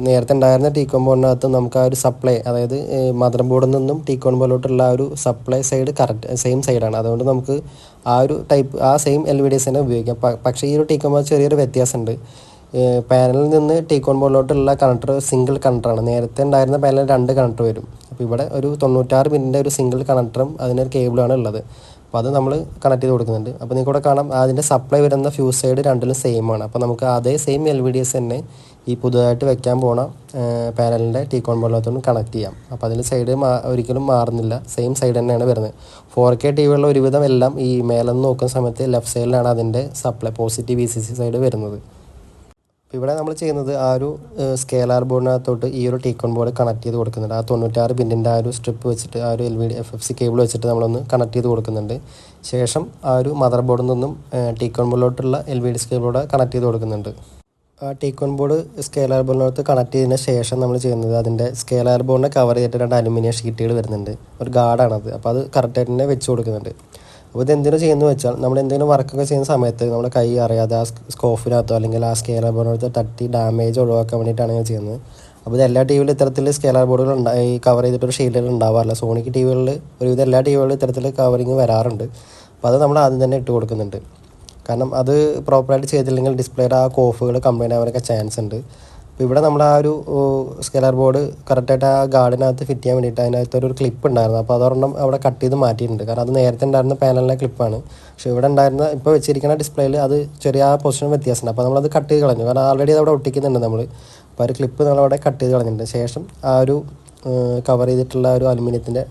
നേരത്തെ ഉണ്ടായിരുന്ന ടീക്കോൺ ബോർഡിനകത്തും നമുക്ക് ആ ഒരു സപ്ലൈ അതായത് മദർ ബോർഡിൽ നിന്നും ടീക്കോൺ ബോർഡിലോട്ടുള്ള ആ ഒരു സപ്ലൈ സൈഡ് കറക്റ്റ് സെയിം സൈഡാണ് അതുകൊണ്ട് നമുക്ക് ആ ഒരു ടൈപ്പ് ആ സെയിം എൽ വി ഡീസ് തന്നെ ഉപയോഗിക്കാം. പക്ഷേ ഈ ഒരു ടീക്കോൺ ബോർഡ് ചെറിയൊരു വ്യത്യാസമുണ്ട്. പാനലിൽ നിന്ന് ടീക്കോൺ ബോർഡിലോട്ടുള്ള കണക്ടർ സിംഗിൾ കണക്ടറാണ് നേരത്തെ ഉണ്ടായിരുന്ന പാനലിൽ രണ്ട് കണക്ടർ വരും. അപ്പോൾ ഇവിടെ ഒരു തൊണ്ണൂറ്റാറ് മിനിറ്റിന്റെ ഒരു സിംഗിൾ കണക്ടറും അതിനൊരു കേബിളാണ് ഉള്ളത്. അപ്പോൾ അത് നമ്മൾ കണക്ട് ചെയ്ത് കൊടുക്കുന്നുണ്ട്. അപ്പോൾ നിങ്ങൾക്ക് ഇവിടെ കാണാം അതിന്റെ സപ്ലൈ വരുന്ന ഫ്യൂസ് സൈഡ് രണ്ടിലും സെയിം ആണ്. അപ്പോൾ നമുക്ക് അതേ same L V D S തന്നെ ഈ പുതുതായിട്ട് വെക്കാൻ പോണ പാനലിന്റെ ടീക്കോൺ ബോർഡിനകത്തോട് കണക്ട് ചെയ്യാം. അപ്പോൾ അതിന്റെ സൈഡ് ഒരിക്കലും മാറുന്നില്ല. സെയിം സൈഡ് തന്നെയാണ് വരുന്നത്. ഫോർ കെ ടി വിയുള്ള ഒരുവിധം എല്ലാം ഈ മേലെന്ന് നോക്കുന്ന സമയത്ത് ലെഫ്റ്റ് സൈഡിലാണ് അതിന്റെ supply positive E C C side വരുന്നത്. അപ്പോൾ ഇവിടെ നമ്മൾ ചെയ്യുന്നത് ആ ഒരു സ്കേലാർ ബോർഡിനകത്തോട്ട് ഈ ഒരു ടീക്കോൺ ബോർഡ് കണക്ട് ചെയ്ത് കൊടുക്കുന്നുണ്ട്. ആ തൊണ്ണൂറ്റാറ് പിന്നിന്റെ ആ ഒരു സ്ട്രിപ്പ് വെച്ചിട്ട് ആ ഒരു L V D F F C cable വെച്ചിട്ട് നമ്മളൊന്ന് കണക്ട് ചെയ്ത് കൊടുക്കുന്നുണ്ട്. ശേഷം ആ ഒരു മദർ ബോർഡിൽ നിന്നും ടീക്കോൺ ബോർഡിലോട്ടുള്ള എൽ വി ഡി സ്കേബിളോട് കണക്ട് ചെയ്ത് കൊടുക്കുന്നുണ്ട്. ആ ടീക്കോൺ ബോർഡ് സ്കേലാർ ബോർഡിനകത്ത് കണക്ട് ചെയ്തതിന് ശേഷം നമ്മൾ ചെയ്യുന്നത് അതിന്റെ സ്കേലാർ ബോർഡിനെ കവർ ചെയ്തിട്ട് രണ്ട് അലുമിനിയം ഷീറ്റുകൾ വരുന്നുണ്ട്. ഒരു ഗാർഡാണത് അപ്പോൾ അത് കറക്റ്റായിട്ട് തന്നെ വെച്ച് കൊടുക്കുന്നുണ്ട്. അപ്പോൾ ഇത് എന്തിനു ചെയ്യുന്നു വെച്ചാൽ നമ്മൾ എന്തെങ്കിലും വർക്കൊക്കെ ചെയ്യുന്ന സമയത്ത് നമ്മുടെ കൈ അറിയാതെ ആ സ്കോഫിനകത്തോ അല്ലെങ്കിൽ ആ സ്കേലർ ബോർഡിനകത്ത് തട്ടി ഡാമേജ് ഒഴിവാക്കാൻ വേണ്ടിയിട്ടാണ് ഞാൻ ചെയ്യുന്നത്. അപ്പോൾ ഇത് എല്ലാ ടി വിയിലും ഇത്തരത്തിൽ സ്കേലർ ബോർഡുകൾ ഉണ്ടായി കവർ ചെയ്തിട്ടൊരു ഷീൽഡുകൾ ഉണ്ടാവാറില്ല. സോണിക്ക് ടി വികളിൽ ഒരുവിധം എല്ലാ ടി വികളിലും ഇത്തരത്തിൽ കവറിങ് വരാറുണ്ട്. അപ്പോൾ അത് നമ്മൾ ആദ്യം തന്നെ ഇട്ട് കൊടുക്കുന്നുണ്ട്. കാരണം അത് പ്രോപ്പറായിട്ട് ചെയ്തില്ലെങ്കിൽ ഡിസ്പ്ലേയുടെ ആ കോഫുകൾ കംപ്ലൈന്റ് ആവാനൊക്കെ ചാൻസ് ഉണ്ട്. അപ്പോൾ ഇവിടെ നമ്മൾ ആ ഒരു സ്കെലർ ബോർഡ് കറക്റ്റായിട്ട് ആ ഗാർഡിനകത്ത് ഫിറ്റ് ചെയ്യാൻ വേണ്ടിയിട്ട് അതിനകത്ത് ഒരു ക്ലിപ്പ് ഉണ്ടായിരുന്നു. അപ്പോൾ അതൊരെണ്ണം അവിടെ കട്ട് ചെയ്ത് മാറ്റിയിട്ടുണ്ട്. കാരണം അത് നേരത്തെ ഉണ്ടായിരുന്ന പാനലിലെ ക്ലിപ്പാണ് പക്ഷേ ഇവിടെ ഉണ്ടായിരുന്ന ഇപ്പോൾ വെച്ചിരിക്കുന്ന ഡിസ്പ്ലേയിൽ അത് ചെറിയ ആ പൊസിഷൻ വ്യത്യാസമുണ്ട്. അപ്പോൾ നമ്മളത് കട്ട് ചെയ്ത് കളഞ്ഞു. കാരണം ആൾറെഡി അത് അവിടെ ഒട്ടിക്കുന്നുണ്ട് നമ്മൾ അപ്പോൾ ആ ഒരു ക്ലിപ്പ് നമ്മളവിടെ കട്ട് ചെയ്ത് കളഞ്ഞിട്ടുണ്ട്. ശേഷം ആ ഒരു കവർ ചെയ്തിട്ടുള്ള ഒരു അലുമിനിയത്തിന്റെ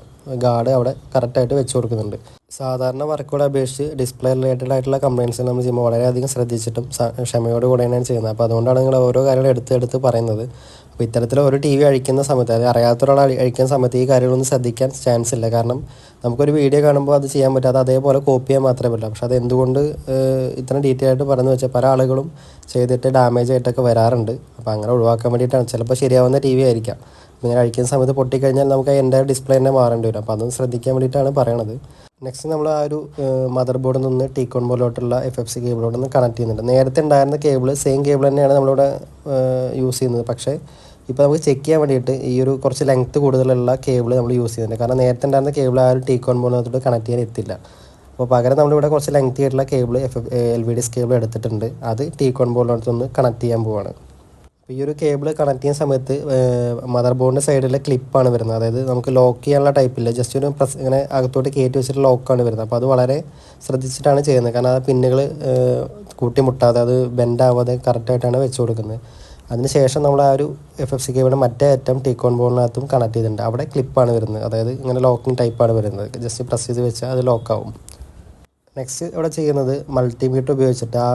ഗാർഡ് അവിടെ കറക്റ്റായിട്ട് വെച്ച് കൊടുക്കുന്നുണ്ട്. സാധാരണ വർക്കുകളെ അപേക്ഷിച്ച് ഡിസ്പ്ലേ റിലേറ്റഡ് ആയിട്ടുള്ള കംപ്ലയിൻസ് നമ്മൾ ചെയ്യുമ്പോൾ വളരെയധികം ശ്രദ്ധിച്ചിട്ടും ക്ഷമയോട് കൂടെയാണ് ചെയ്യുന്നത്. അപ്പോൾ അതുകൊണ്ടാണ് നിങ്ങൾ ഓരോ കാര്യങ്ങൾ എടുത്ത് എടുത്ത് പറയുന്നത്. അപ്പോൾ ഇത്തരത്തിൽ ഒരു ടി വി അഴിക്കുന്ന സമയത്ത് അതായത് അറിയാത്ത ഒരാൾ അഴിക്കുന്ന സമയത്ത് ഈ കാര്യങ്ങളൊന്നും ശ്രദ്ധിക്കാൻ ചാൻസ് ഇല്ല. കാരണം നമുക്കൊരു വീഡിയോ കാണുമ്പോൾ അത് ചെയ്യാൻ പറ്റാതെ അതേപോലെ കോപ്പി ചെയ്യാൻ മാത്രമേ പറ്റില്ല പക്ഷേ അത് എന്തുകൊണ്ട് ഇത്ര ഡീറ്റെയിൽ ആയിട്ട് പറഞ്ഞു വെച്ചാൽ പല ആളുകളും ചെയ്തിട്ട് ഡാമേജ് ആയിട്ടൊക്കെ വരാറുണ്ട്. അപ്പോൾ അങ്ങനെ ഒഴിവാക്കാൻ വേണ്ടിയിട്ടാണ്. ചിലപ്പോൾ ശരിയാവുന്ന ടി വി ആയിരിക്കാം. ഇങ്ങനെ കഴിക്കുന്ന സമയത്ത് പൊട്ടിക്കഴിഞ്ഞാൽ നമുക്ക് എന്റെ ഡിസ്പ്ലേ തന്നെ മാറേണ്ടി വരും. അപ്പോൾ അതൊന്ന് ശ്രദ്ധിക്കാൻ വേണ്ടിയിട്ടാണ് പറയണത്. നെക്സ്റ്റ് നമ്മൾ ആ ഒരു മദർ ബോർഡിൽ നിന്ന് ടീക്കോൺ ബോർഡിലോട്ടുള്ള എഫ് എഫ് സി കേബിളോട് നിന്ന് കണക്ട് ചെയ്യുന്നുണ്ട്. നേരത്തെ ഉണ്ടായിരുന്ന കേബിൾ സെയിം കേബിൾ തന്നെയാണ് നമ്മളിവിടെ യൂസ് ചെയ്യുന്നത്. പക്ഷേ ഇപ്പോൾ നമുക്ക് ചെക്ക് ചെയ്യാൻ വേണ്ടിയിട്ട് ഈ ഒരു കുറച്ച് ലെങ്ത്ത് കൂടുതലുള്ള കേബിൾ നമ്മൾ യൂസ് ചെയ്യുന്നുണ്ട്. കാരണം നേരത്തെ ഉണ്ടായിരുന്ന കേബിൾ ആ ഒരു ടീക്കോൺ ബോർഡിനകത്തോട്ട് കണക്ട് ചെയ്യാൻ എത്തില്ല അപ്പോൾ പകരം നമ്മളിവിടെ കുറച്ച് ലെങ്ത്തി ആയിട്ടുള്ള cable F L V D cable എടുത്തിട്ടുണ്ട്. അത് ടീക്കോൺ ബോർഡിനകത്തൊന്ന് കണക്ട് ചെയ്യാൻ പോവാണ്. ഈ ഒരു കേബിൾ കണക്ട് ചെയ്യുന്ന സമയത്ത് മദർ ബോർഡിന്റെ സൈഡിലെ ക്ലിപ്പാണ് വരുന്നത്. അതായത് നമുക്ക് ലോക്ക് ചെയ്യാനുള്ള ടൈപ്പില്ല ജസ്റ്റ് ഒരു പ്രസ് ഇങ്ങനെ അകത്തോട്ട് കയറ്റി വെച്ചിട്ട് ലോക്കാണ് വരുന്നത്. അപ്പോൾ അത് വളരെ ശ്രദ്ധിച്ചിട്ടാണ് ചെയ്യുന്നത്. കാരണം ആ പിന്നുകൾ കൂട്ടിമുട്ടാതെ അത് ബെൻഡാവാതെ കറക്റ്റായിട്ടാണ് വെച്ച് കൊടുക്കുന്നത്. അതിനുശേഷം നമ്മൾ ആ ഒരു എഫ് എഫ് സി കേബിളിന്റെ മറ്റേ അറ്റം ടീക്കോൺ ബോർഡിനകത്തും കണക്ട് ചെയ്തിട്ടുണ്ട്. അവിടെ ക്ലിപ്പാണ് വരുന്നത്. അതായത് ഇങ്ങനെ ലോക്കിംഗ് ടൈപ്പാണ് വരുന്നത്. ജസ്റ്റ് പ്രസ് ചെയ്ത് വെച്ചാൽ അത് ലോക്കാവും നെക്സ്റ്റ് ഇവിടെ ചെയ്യുന്നത് മൾട്ടിമീറ്റർ ഉപയോഗിച്ചിട്ട് ആ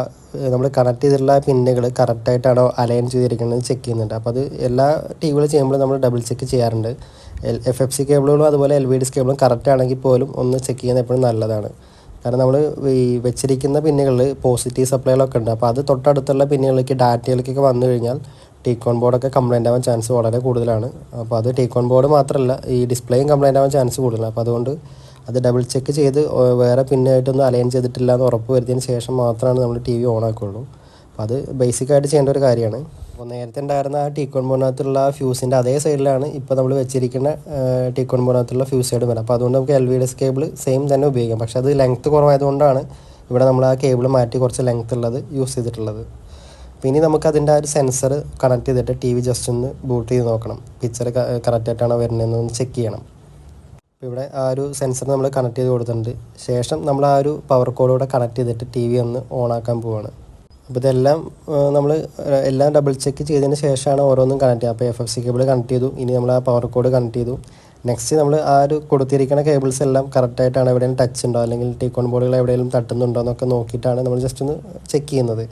നമ്മൾ കണക്ട് ചെയ്തിട്ടുള്ള പിന്നുകൾ കറക്റ്റായിട്ടാണോ അലൈൻ ചെയ്തിരിക്കുന്നത് ചെക്ക് ചെയ്യുന്നുണ്ട്. അപ്പോൾ അത് എല്ലാ ടി വികൾ ചെയ്യുമ്പോൾ നമ്മൾ ഡബിൾ ചെക്ക് ചെയ്യാറുണ്ട്. എൽ എഫ് എഫ് സി കേബിളുകളും അതുപോലെ എൽ വി ഡി കേബിളും കറക്റ്റ് ആണെങ്കിൽ പോലും ഒന്ന് ചെക്ക് ചെയ്യുന്നത് എപ്പോഴും നല്ലതാണ്. കാരണം നമ്മൾ ഈ വെച്ചിരിക്കുന്ന പിന്നുകളിൽ പോസിറ്റീവ് സപ്ലൈകളൊക്കെ ഉണ്ട്. അപ്പോൾ അത് തൊട്ടടുത്തുള്ള പിന്നുകളിലേക്ക് ഡാറ്റയിലേക്കൊക്കെ വന്നു കഴിഞ്ഞാൽ ടീക്കോൺ ബോർഡൊക്കെ കംപ്ലൈന്റ് ആവാൻ ചാൻസ് വളരെ കൂടുതലാണ്. അപ്പോൾ അത് ടീക്കോൺ ബോർഡ് മാത്രമല്ല ഈ ഡിസ്പ്ലേയും കംപ്ലൈന്റ് ആവാൻ ചാൻസ് കൂടുതലാണ്. അപ്പോൾ അതുകൊണ്ട് അത് ഡബിൾ ചെക്ക് ചെയ്ത് വേറെ പിന്നായിട്ടൊന്നും അലൈൻ ചെയ്തിട്ടില്ല എന്ന് ഉറപ്പ് വരുത്തിയതിന് ശേഷം മാത്രമാണ് നമ്മൾ ടി വി ഓൺ ആക്കുകയുള്ളൂ അപ്പോൾ അത് ബേസിക്കായിട്ട് ചെയ്യേണ്ട ഒരു കാര്യമാണ്. അപ്പോൾ നേരത്തെ ഉണ്ടായിരുന്ന ആ ടീക്കോൺ ബോർഡിനകത്തുള്ള ഫ്യൂസിന്റെ അതേ സൈഡിലാണ് ഇപ്പോൾ നമ്മൾ വെച്ചിരിക്കുന്ന ടീക്കോൺ ബോർഡിനകത്തുള്ള ഫ്യൂസ് സൈഡ് വരാം. അപ്പോൾ അതുകൊണ്ട് നമുക്ക് L V D cable same തന്നെ ഉപയോഗിക്കാം. പക്ഷേ അത് ലെങ്ത്ത് കുറവായതുകൊണ്ടാണ് ഇവിടെ നമ്മൾ ആ കേബിൾ മാറ്റി കുറച്ച് ലെങ്ത്ത് ഉള്ളത് യൂസ് ചെയ്തിട്ടുള്ളത്. പിന്നെ നമുക്ക് അതിന്റെ ആ ഒരു സെൻസർ കണക്ട് ചെയ്തിട്ട് ടി വി ജസ്റ്റ് ഒന്ന് ബൂട്ട് ചെയ്ത് നോക്കണം. പിക്ചർ കറക്റ്റായിട്ടാണോ വരുന്നതെന്ന് ചെക്ക് ചെയ്യണം. അപ്പോൾ ഇവിടെ ആ ഒരു സെൻസർ നമ്മൾ കണക്ട് ചെയ്ത് കൊടുത്തിട്ടുണ്ട്. ശേഷം നമ്മൾ ആ ഒരു പവർ കോഡോടെ കണക്ട് ചെയ്തിട്ട് ടി വി ഒന്ന് ഓണാക്കാൻ പോവാണ്. അപ്പോൾ ഇതെല്ലാം നമ്മൾ എല്ലാം ഡബിൾ ചെക്ക് ചെയ്തതിന് ശേഷമാണ് ഓരോന്നും കണക്ട് ചെയ്യുക. അപ്പോൾ F F C cable connect ചെയ്തു. ഇനി നമ്മൾ ആ പവർ കോഡ് കണക്ട് ചെയ്തു. നെക്സ്റ്റ് നമ്മൾ ആ ഒരു കൊടുത്തിരിക്കുന്ന കേബിൾസ് എല്ലാം കറക്റ്റായിട്ടാണ് എവിടെയെങ്കിലും ടച്ച് ഉണ്ടോ? അല്ലെങ്കിൽ ടീക്കോൺ ബോർഡുകൾ എവിടെയെങ്കിലും തട്ടുന്നുണ്ടോ? എന്നൊക്കെ നോക്കിയിട്ടാണ് നമ്മൾ ജസ്റ്റ് ഒന്ന് ചെക്ക് ചെയ്യുന്നത്.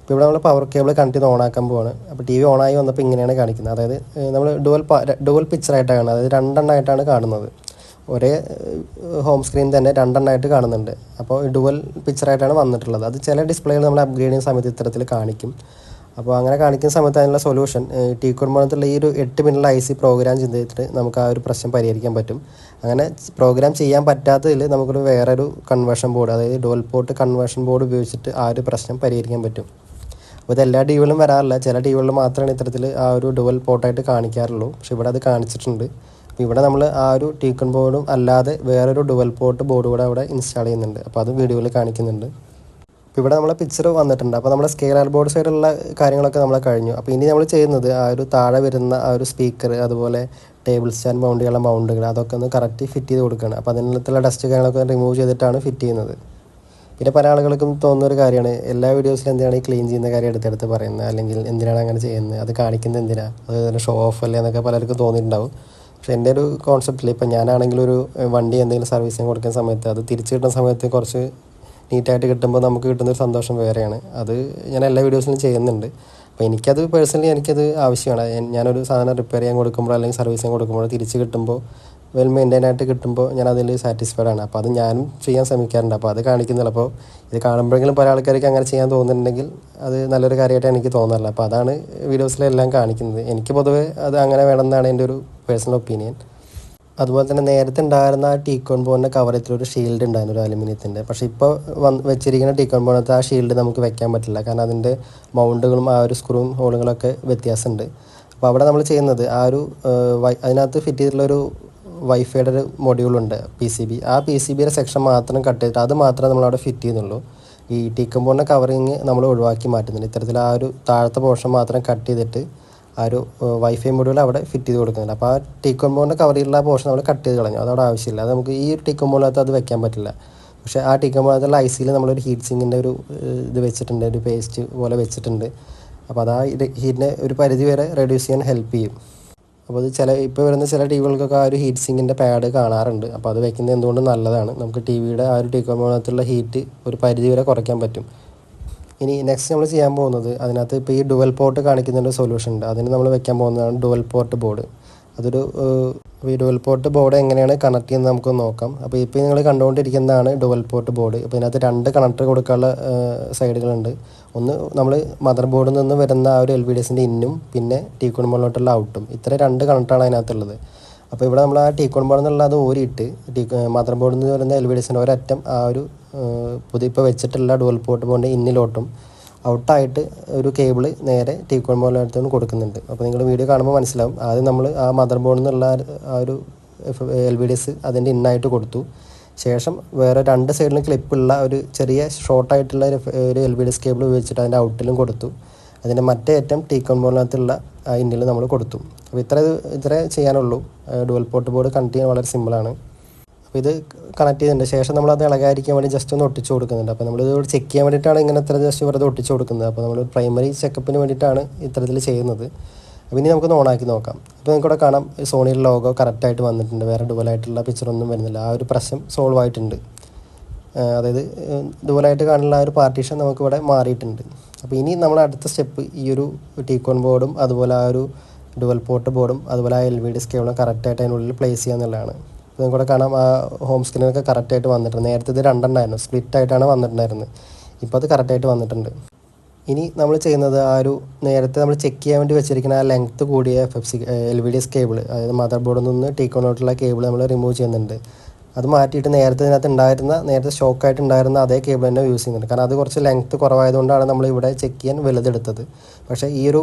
അപ്പോൾ ഇവിടെ നമ്മൾ പവർ കേബിൾ കണക്ട് ചെയ്ത് ഓണാക്കാൻ പോവാണ്. അപ്പോൾ ടി വി ഓണായി വന്നപ്പോൾ ഇങ്ങനെയാണ് കാണിക്കുന്നത്. അതായത് നമ്മൾ ഡുവൽ ഡുവൽ പിക്ചറായിട്ടാണ് അതായത് രണ്ടെണ്ണമായിട്ടാണ് കാണുന്നത്. ഒരേ ഹോം സ്ക്രീൻ തന്നെ രണ്ടെണ്ണമായിട്ട് കാണുന്നുണ്ട്. അപ്പോൾ ഡുവൽ പിക്ചറായിട്ടാണ് വന്നിട്ടുള്ളത്. അത് ചില ഡിസ്പ്ലേകൾ നമ്മൾ അപ്ഗ്രേഡ് ചെയ്യുന്ന സമയത്ത് ഇത്തരത്തിൽ കാണിക്കും. അപ്പോൾ അങ്ങനെ കാണിക്കുന്ന സമയത്ത് അതിനുള്ള സൊല്യൂഷൻ ടീ കുടുംബത്തിലുള്ള ഈ ഒരു എട്ട് മിനിറ്റുള്ള ഐ സി പ്രോഗ്രാം ചെയ്തിട്ട് നമുക്ക് ആ ഒരു പ്രശ്നം പരിഹരിക്കാൻ പറ്റും. അങ്ങനെ പ്രോഗ്രാം ചെയ്യാൻ പറ്റാത്തതിൽ നമുക്കൊരു വേറൊരു കൺവേർഷൻ ബോർഡ് അതായത് ഡുവൽ പോർട്ട് കൺവേർഷൻ ബോർഡ് ഉപയോഗിച്ചിട്ട് ആ ഒരു പ്രശ്നം പരിഹരിക്കാൻ പറ്റും. അപ്പോൾ ഇത് എല്ലാ ടിവികളിലും വരാറില്ല. ചില ടിവികളിൽ മാത്രമാണ് ഇത്തരത്തിൽ ആ ഒരു ഡുവൽ പോർട്ടായിട്ട് കാണിക്കാറുള്ളൂ. പക്ഷേ ഇവിടെ അത് കാണിച്ചിട്ടുണ്ട്. ഇവിടെ നമ്മൾ ആ ഒരു ടീക്കൺ ബോർഡും അല്ലാതെ വേറൊരു ഡുവൽ പോർട്ട് ബോർഡ് കൂടെ അവിടെ ഇൻസ്റ്റാൾ ചെയ്യുന്നുണ്ട്. അപ്പോൾ അത് വീഡിയോയിൽ കാണിക്കുന്നുണ്ട്. അപ്പോൾ ഇവിടെ നമ്മളെ പിക്ചർ വന്നിട്ടുണ്ട്. അപ്പോൾ നമ്മുടെ സ്കെയിലർ ബോർഡ് സൈഡിലുള്ള കാര്യങ്ങളൊക്കെ നമ്മൾ കഴിഞ്ഞു. അപ്പോൾ ഇനി നമ്മൾ ചെയ്യുന്നത് ആ ഒരു താഴെ വരുന്ന ആ ഒരു സ്പീക്കർ അതുപോലെ ടേബിൾ സ്റ്റാൻഡ് മൗണ്ട് ചെയ്യാനുള്ള മൗണ്ടുകൾ അതൊക്കെ ഒന്ന് കറക്റ്റ് ഫിറ്റ് ചെയ്ത് കൊടുക്കുകയാണ് അപ്പോൾ അതിനകത്തുള്ള ഡസ്റ്റ് കാര്യങ്ങളൊക്കെ റിമൂവ് ചെയ്തിട്ടാണ് ഫിറ്റ് ചെയ്യുന്നത്. പിന്നെ പല ആളുകൾക്കും തോന്നുന്ന ഒരു കാര്യമാണ്. എല്ലാ വീഡിയോസിലും എന്തിനാണ് ഈ ക്ലീൻ ചെയ്യുന്ന കാര്യം എടുത്തെടുത്ത് പറയുന്നത്? അല്ലെങ്കിൽ എന്തിനാണ് അങ്ങനെ ചെയ്യുന്നത്? അത് കാണിക്കുന്നത് എന്തിനാണ് അത് ഷോ ഓഫ് അല്ലേ എന്നൊക്കെ പലർക്കും തോന്നിയിട്ടുണ്ടാവും. പക്ഷേ എന്റെ ഒരു കോൺസെപ്റ്റിൽ ഇപ്പം ഞാനാണെങ്കിൽ ഒരു വണ്ടി എന്തെങ്കിലും സർവീസിങ് കൊടുക്കുന്ന സമയത്ത് അത് തിരിച്ചു കിട്ടുന്ന സമയത്ത് കുറച്ച് നീറ്റായിട്ട് കിട്ടുമ്പോൾ നമുക്ക് കിട്ടുന്നൊരു സന്തോഷം വേറെയാണ്. അത് ഞാൻ എല്ലാ വീഡിയോസിലും ചെയ്യുന്നുണ്ട്. അപ്പോൾ എനിക്കത് പേഴ്സണലി എനിക്കത് ആവശ്യമാണ്. ഞാനൊരു സാധനം റിപ്പയർ ചെയ്യാൻ കൊടുക്കുമ്പോൾ അല്ലെങ്കിൽ സർവീസിങ് കൊടുക്കുമ്പോൾ തിരിച്ച് കിട്ടുമ്പോൾ വെൽ മെയിന്റൈൻ ആയിട്ട് കിട്ടുമ്പോൾ ഞാൻ അതിൽ സാറ്റിസ്ഫൈഡ് ആണ്. അപ്പോൾ അത് ഞാനും ചെയ്യാൻ ശ്രമിക്കാറുണ്ട്. അപ്പോൾ അത് കാണിക്കുന്നില്ല. അപ്പോൾ ഇത് കാണുമ്പോഴെങ്കിലും പല ആൾക്കാർക്ക് അങ്ങനെ ചെയ്യാൻ തോന്നുന്നുണ്ടെങ്കിൽ അത് നല്ലൊരു കാര്യമായിട്ട് എനിക്ക് തോന്നാറില്ല. അപ്പോൾ അതാണ് വീഡിയോസിലെല്ലാം കാണിക്കുന്നത്. എനിക്ക് പൊതുവേ അത് അങ്ങനെ വേണമെന്നാണ് എന്റെ ഒരു പേഴ്സണൽ ഒപ്പീനിയൻ അതുപോലെ തന്നെ നേരത്തെ ഉണ്ടായിരുന്ന ആ ടീക്കോൺ ബോണിന്റെ കവറത്തിൽ ഒരു ഷീൽഡ് ഉണ്ടായിരുന്നു ഒരു അലുമിനിയത്തിന്റെ. പക്ഷേ ഇപ്പോൾ വന്ന് വെച്ചിരിക്കുന്ന ടീക്കോൺ ബോണത്തെ ആ ഷീൽഡ് നമുക്ക് വെക്കാൻ പറ്റില്ല. കാരണം അതിന്റെ മൗണ്ടുകളും ആ ഒരു സ്ക്രൂവും ഹോളുകളൊക്കെ വ്യത്യാസമുണ്ട്. അപ്പോൾ അവിടെ നമ്മൾ ചെയ്യുന്നത് ആ ഒരു അതിനകത്ത് ഫിറ്റ് ചെയ്തിട്ടുള്ള ഒരു വൈഫൈയുടെ ഒരു മൊഡ്യൂളുണ്ട് പി സി ബി ആ പി സി ബിയുടെ സെക്ഷൻ മാത്രം കട്ട് ചെയ്തിട്ട് അത് മാത്രമേ നമ്മളവിടെ ഫിറ്റ് ചെയ്യുന്നുള്ളൂ. ഈ ടി ബോണിന്റെ കവറിങ് നമ്മൾ ഒഴിവാക്കി മാറ്റുന്നുണ്ട്. ഇത്തരത്തിൽ ആ ഒരു താഴത്തെ പോർഷൻ മാത്രം കട്ട് ചെയ്തിട്ട് ആ ഒരു വൈഫൈ മൊഡ്യൂൾ അവിടെ ഫിറ്റ് ചെയ്ത് കൊടുക്കുന്നുണ്ട്. അപ്പോൾ ആ ടി ബോണിന്റെ കവറിലുള്ള പോർഷൻ നമ്മൾ കട്ട് ചെയ്ത് കളഞ്ഞു. അതവിടെ ആവശ്യമില്ല. അത് നമുക്ക് ഈ ഒരു ബോണിനകത്ത് അത് വെക്കാൻ പറ്റില്ല. പക്ഷേ ആ ടി ബോണിനകത്തുള്ള ഐ നമ്മളൊരു ഹീറ്റ് സിങ്ങിന്റെ ഒരു ഇത് വെച്ചിട്ടുണ്ട്. ഒരു പേസ്റ്റ് പോലെ വെച്ചിട്ടുണ്ട്. അപ്പോൾ അത് ആ ഹീറ്റിനെ ഒരു പരിധി വരെ റെഡ്യൂസ് ചെയ്യാൻ ഹെൽപ്പ് ചെയ്യും. അപ്പോൾ അത് ചില ഇപ്പോൾ വരുന്ന ചില ടി വികൾക്കൊക്കെ ആ ഒരു ഹീറ്റ് സിങ്ങിന്റെ പാഡ് കാണാറുണ്ട്. അപ്പോൾ അത് വെക്കുന്നത് എന്തുകൊണ്ടും നല്ലതാണ്? നമുക്ക് ടി വിയുടെ ആ ഒരു ടീക്കോൺ ബോണിനകത്തുള്ള ഹീറ്റ് ഒരു പരിധി വരെ കുറയ്ക്കാൻ പറ്റും. ഇനി നെക്സ്റ്റ് നമ്മൾ ചെയ്യാൻ പോകുന്നത് അതിനകത്ത് ഇപ്പോൾ ഈ ഡുവൽ പോർട്ട് കാണിക്കുന്ന ഒരു സൊല്യൂഷൻ ഉണ്ട്. അതിന് നമ്മൾ വെക്കാൻ പോകുന്നതാണ് ഡുവൽ പോർട്ട് ബോർഡ് അതൊരു ഡുവൽ പോർട്ട് ബോർഡ് എങ്ങനെയാണ് കണക്ട് ചെയ്യുന്നത് നമുക്ക് നോക്കാം. അപ്പോൾ ഇപ്പോൾ നിങ്ങൾ കണ്ടുകൊണ്ടിരിക്കുന്നതാണ് ഡുവൽ പോർട്ട് ബോർഡ്. അപ്പോൾ ഇതിനകത്ത് രണ്ട് കണക്ടർ കൊടുക്കാനുള്ള സൈഡുകളുണ്ട്. ഒന്ന് നമ്മൾ മദർ ബോർഡിൽ നിന്ന് വരുന്ന ആ ഒരു എൽ വി ഡി എസിന്റെ ഇന്നും പിന്നെ ടീ കുടുംബങ്ങളിലോട്ടുള്ള ഔട്ടും. ഇത്ര രണ്ട് കണക്ടറാണ് അതിനകത്തുള്ളത്. അപ്പോൾ ഇവിടെ നമ്മൾ ആ ടീ കുടുംബം എന്നുള്ള അത് ഓരിയിട്ട് ടീ മദർ ബോർഡിൽ നിന്ന് വരുന്ന എൽ വി ഡി എസിന്റെ ഒരറ്റം ആ ഒരു പുതിയ ഇപ്പോൾ വെച്ചിട്ടുള്ള ഡുവൽ പോർട്ട് ബോർഡിന്റെ ഇന്നിലോട്ടും ഔട്ടായിട്ട് ഒരു കേബിൾ നേരെ ടീക്കോൺ കോൺബോളിനടുത്തോണ്ട് കൊടുക്കുന്നുണ്ട്. അപ്പോൾ നിങ്ങൾ വീഡിയോ കാണുമ്പോൾ മനസ്സിലാവും. ആദ്യം നമ്മൾ ആ മദർ ബോർഡിൽ നിന്നുള്ള ആ ഒരു എൽ വി ഡി എസ് അതിന്റെ ഇന്നായിട്ട് കൊടുത്തു. ശേഷം വേറെ രണ്ട് സൈഡിലും ക്ലിപ്പുള്ള ഒരു ചെറിയ ഷോർട്ടായിട്ടുള്ള ഒരു L V D S cable ഉപയോഗിച്ചിട്ട് അതിന്റെ ഔട്ടിലും കൊടുത്തു. അതിന്റെ മറ്റേ അറ്റം ടീക്കോൺ കോൺബോളിനകത്തുള്ള ആ ഇന്നിൽ നമ്മൾ കൊടുത്തു. അപ്പോൾ ഇത്ര ഇത്ര ചെയ്യാനുള്ളൂ. ഡുവൽ പോർട്ട് ബോർഡ് കണക്ട് ചെയ്യാൻ വളരെ സിമ്പിളാണ്. അപ്പോൾ ഇത് കണക്ട് ചെയ്തിട്ടുണ്ട്. ശേഷം നമ്മൾ അത് ഇളകാതിരിക്കാൻ വേണ്ടി ജസ്റ്റ് ഒന്ന് ഒട്ടിച്ചു കൊടുക്കുന്നുണ്ട്. അപ്പോൾ നമ്മളിത് ചെക്ക് ചെയ്യാൻ വേണ്ടിയിട്ടാണ് ഇങ്ങനെ ഇത്ര ജസ്റ്റ് വെറുതെ ഒട്ടിച്ചു കൊടുക്കുന്നത്. അപ്പോൾ നമ്മൾ പ്രൈമറി ചെക്കപ്പിന് വേണ്ടിയിട്ടാണ് ഇത്തരത്തിൽ ചെയ്യുന്നത്. അപ്പോൾ ഇനി നമുക്ക് ഓണാക്കി നോക്കാം. അപ്പോൾ നിങ്ങൾക്ക് ഇവിടെ കാണാം സോണിയുടെ ലോഗോ കറക്റ്റായിട്ട് വന്നിട്ടുണ്ട്. വേറെ ഡുവലായിട്ടുള്ള പിക്ചറൊന്നും വരുന്നില്ല. ആ ഒരു പ്രശ്നം സോൾവ് ആയിട്ടുണ്ട്. അതായത് ഡുവലായിട്ട് കാണുന്ന ആ ഒരു പാർട്ടീഷൻ നമുക്കിവിടെ മാറിയിട്ടുണ്ട്. അപ്പോൾ ഇനി നമ്മൾ അടുത്ത സ്റ്റെപ്പ് ഈ ഒരു ടീക്കോൺ ബോർഡും അതുപോലെ ആ ഒരു ഡുവൽ പോർട്ട് ബോർഡും അതുപോലെ ആ എൽ വി ഡി സ്കേബിളും കറക്റ്റായിട്ട് അതിനുള്ളിൽ പ്ലേസ് ചെയ്യുക എന്നുള്ളതാണ്. നിങ്ങൾക്ക് കൂടെ കാണാം ആ ഹോം സ്ക്രീനൊക്കെ കറക്റ്റായിട്ട് വന്നിട്ടുണ്ട്. നേരത്തെ ഇത് രണ്ടെണ്ണമായിരുന്നു സ്പ്ലിറ്റ് ആയിട്ടാണ് വന്നിട്ടുണ്ടായിരുന്നത്. ഇപ്പോൾ അത് കറക്റ്റായിട്ട് വന്നിട്ടുണ്ട്. ഇനി നമ്മൾ ചെയ്യുന്നത് ആ ഒരു നേരത്തെ നമ്മൾ ചെക്ക് ചെയ്യാൻ വേണ്ടി വെച്ചിരിക്കുന്ന ആ ലെങ്ത്ത് കൂടിയ F F C L V D S cable അതായത് മദർ ബോർഡിൽ നിന്ന് ടീക്കോണോട്ടുള്ള കേബിൾ നമ്മൾ റിമൂവ് ചെയ്യുന്നുണ്ട്. അത് മാറ്റിയിട്ട് നേരത്തെ ഇതിനകത്ത് ഉണ്ടായിരുന്ന നേരത്തെ ഷോക്കായിട്ട് ഉണ്ടായിരുന്ന അതേ കേബിൾ തന്നെ യൂസ് ചെയ്യുന്നുണ്ട്. കാരണം അത് കുറച്ച് ലെങ്ത്ത് കുറവായതുകൊണ്ടാണ് നമ്മൾ ഇവിടെ ചെക്ക് ചെയ്യാൻ വലുതെടുത്തത്. പക്ഷേ ഈ ഒരു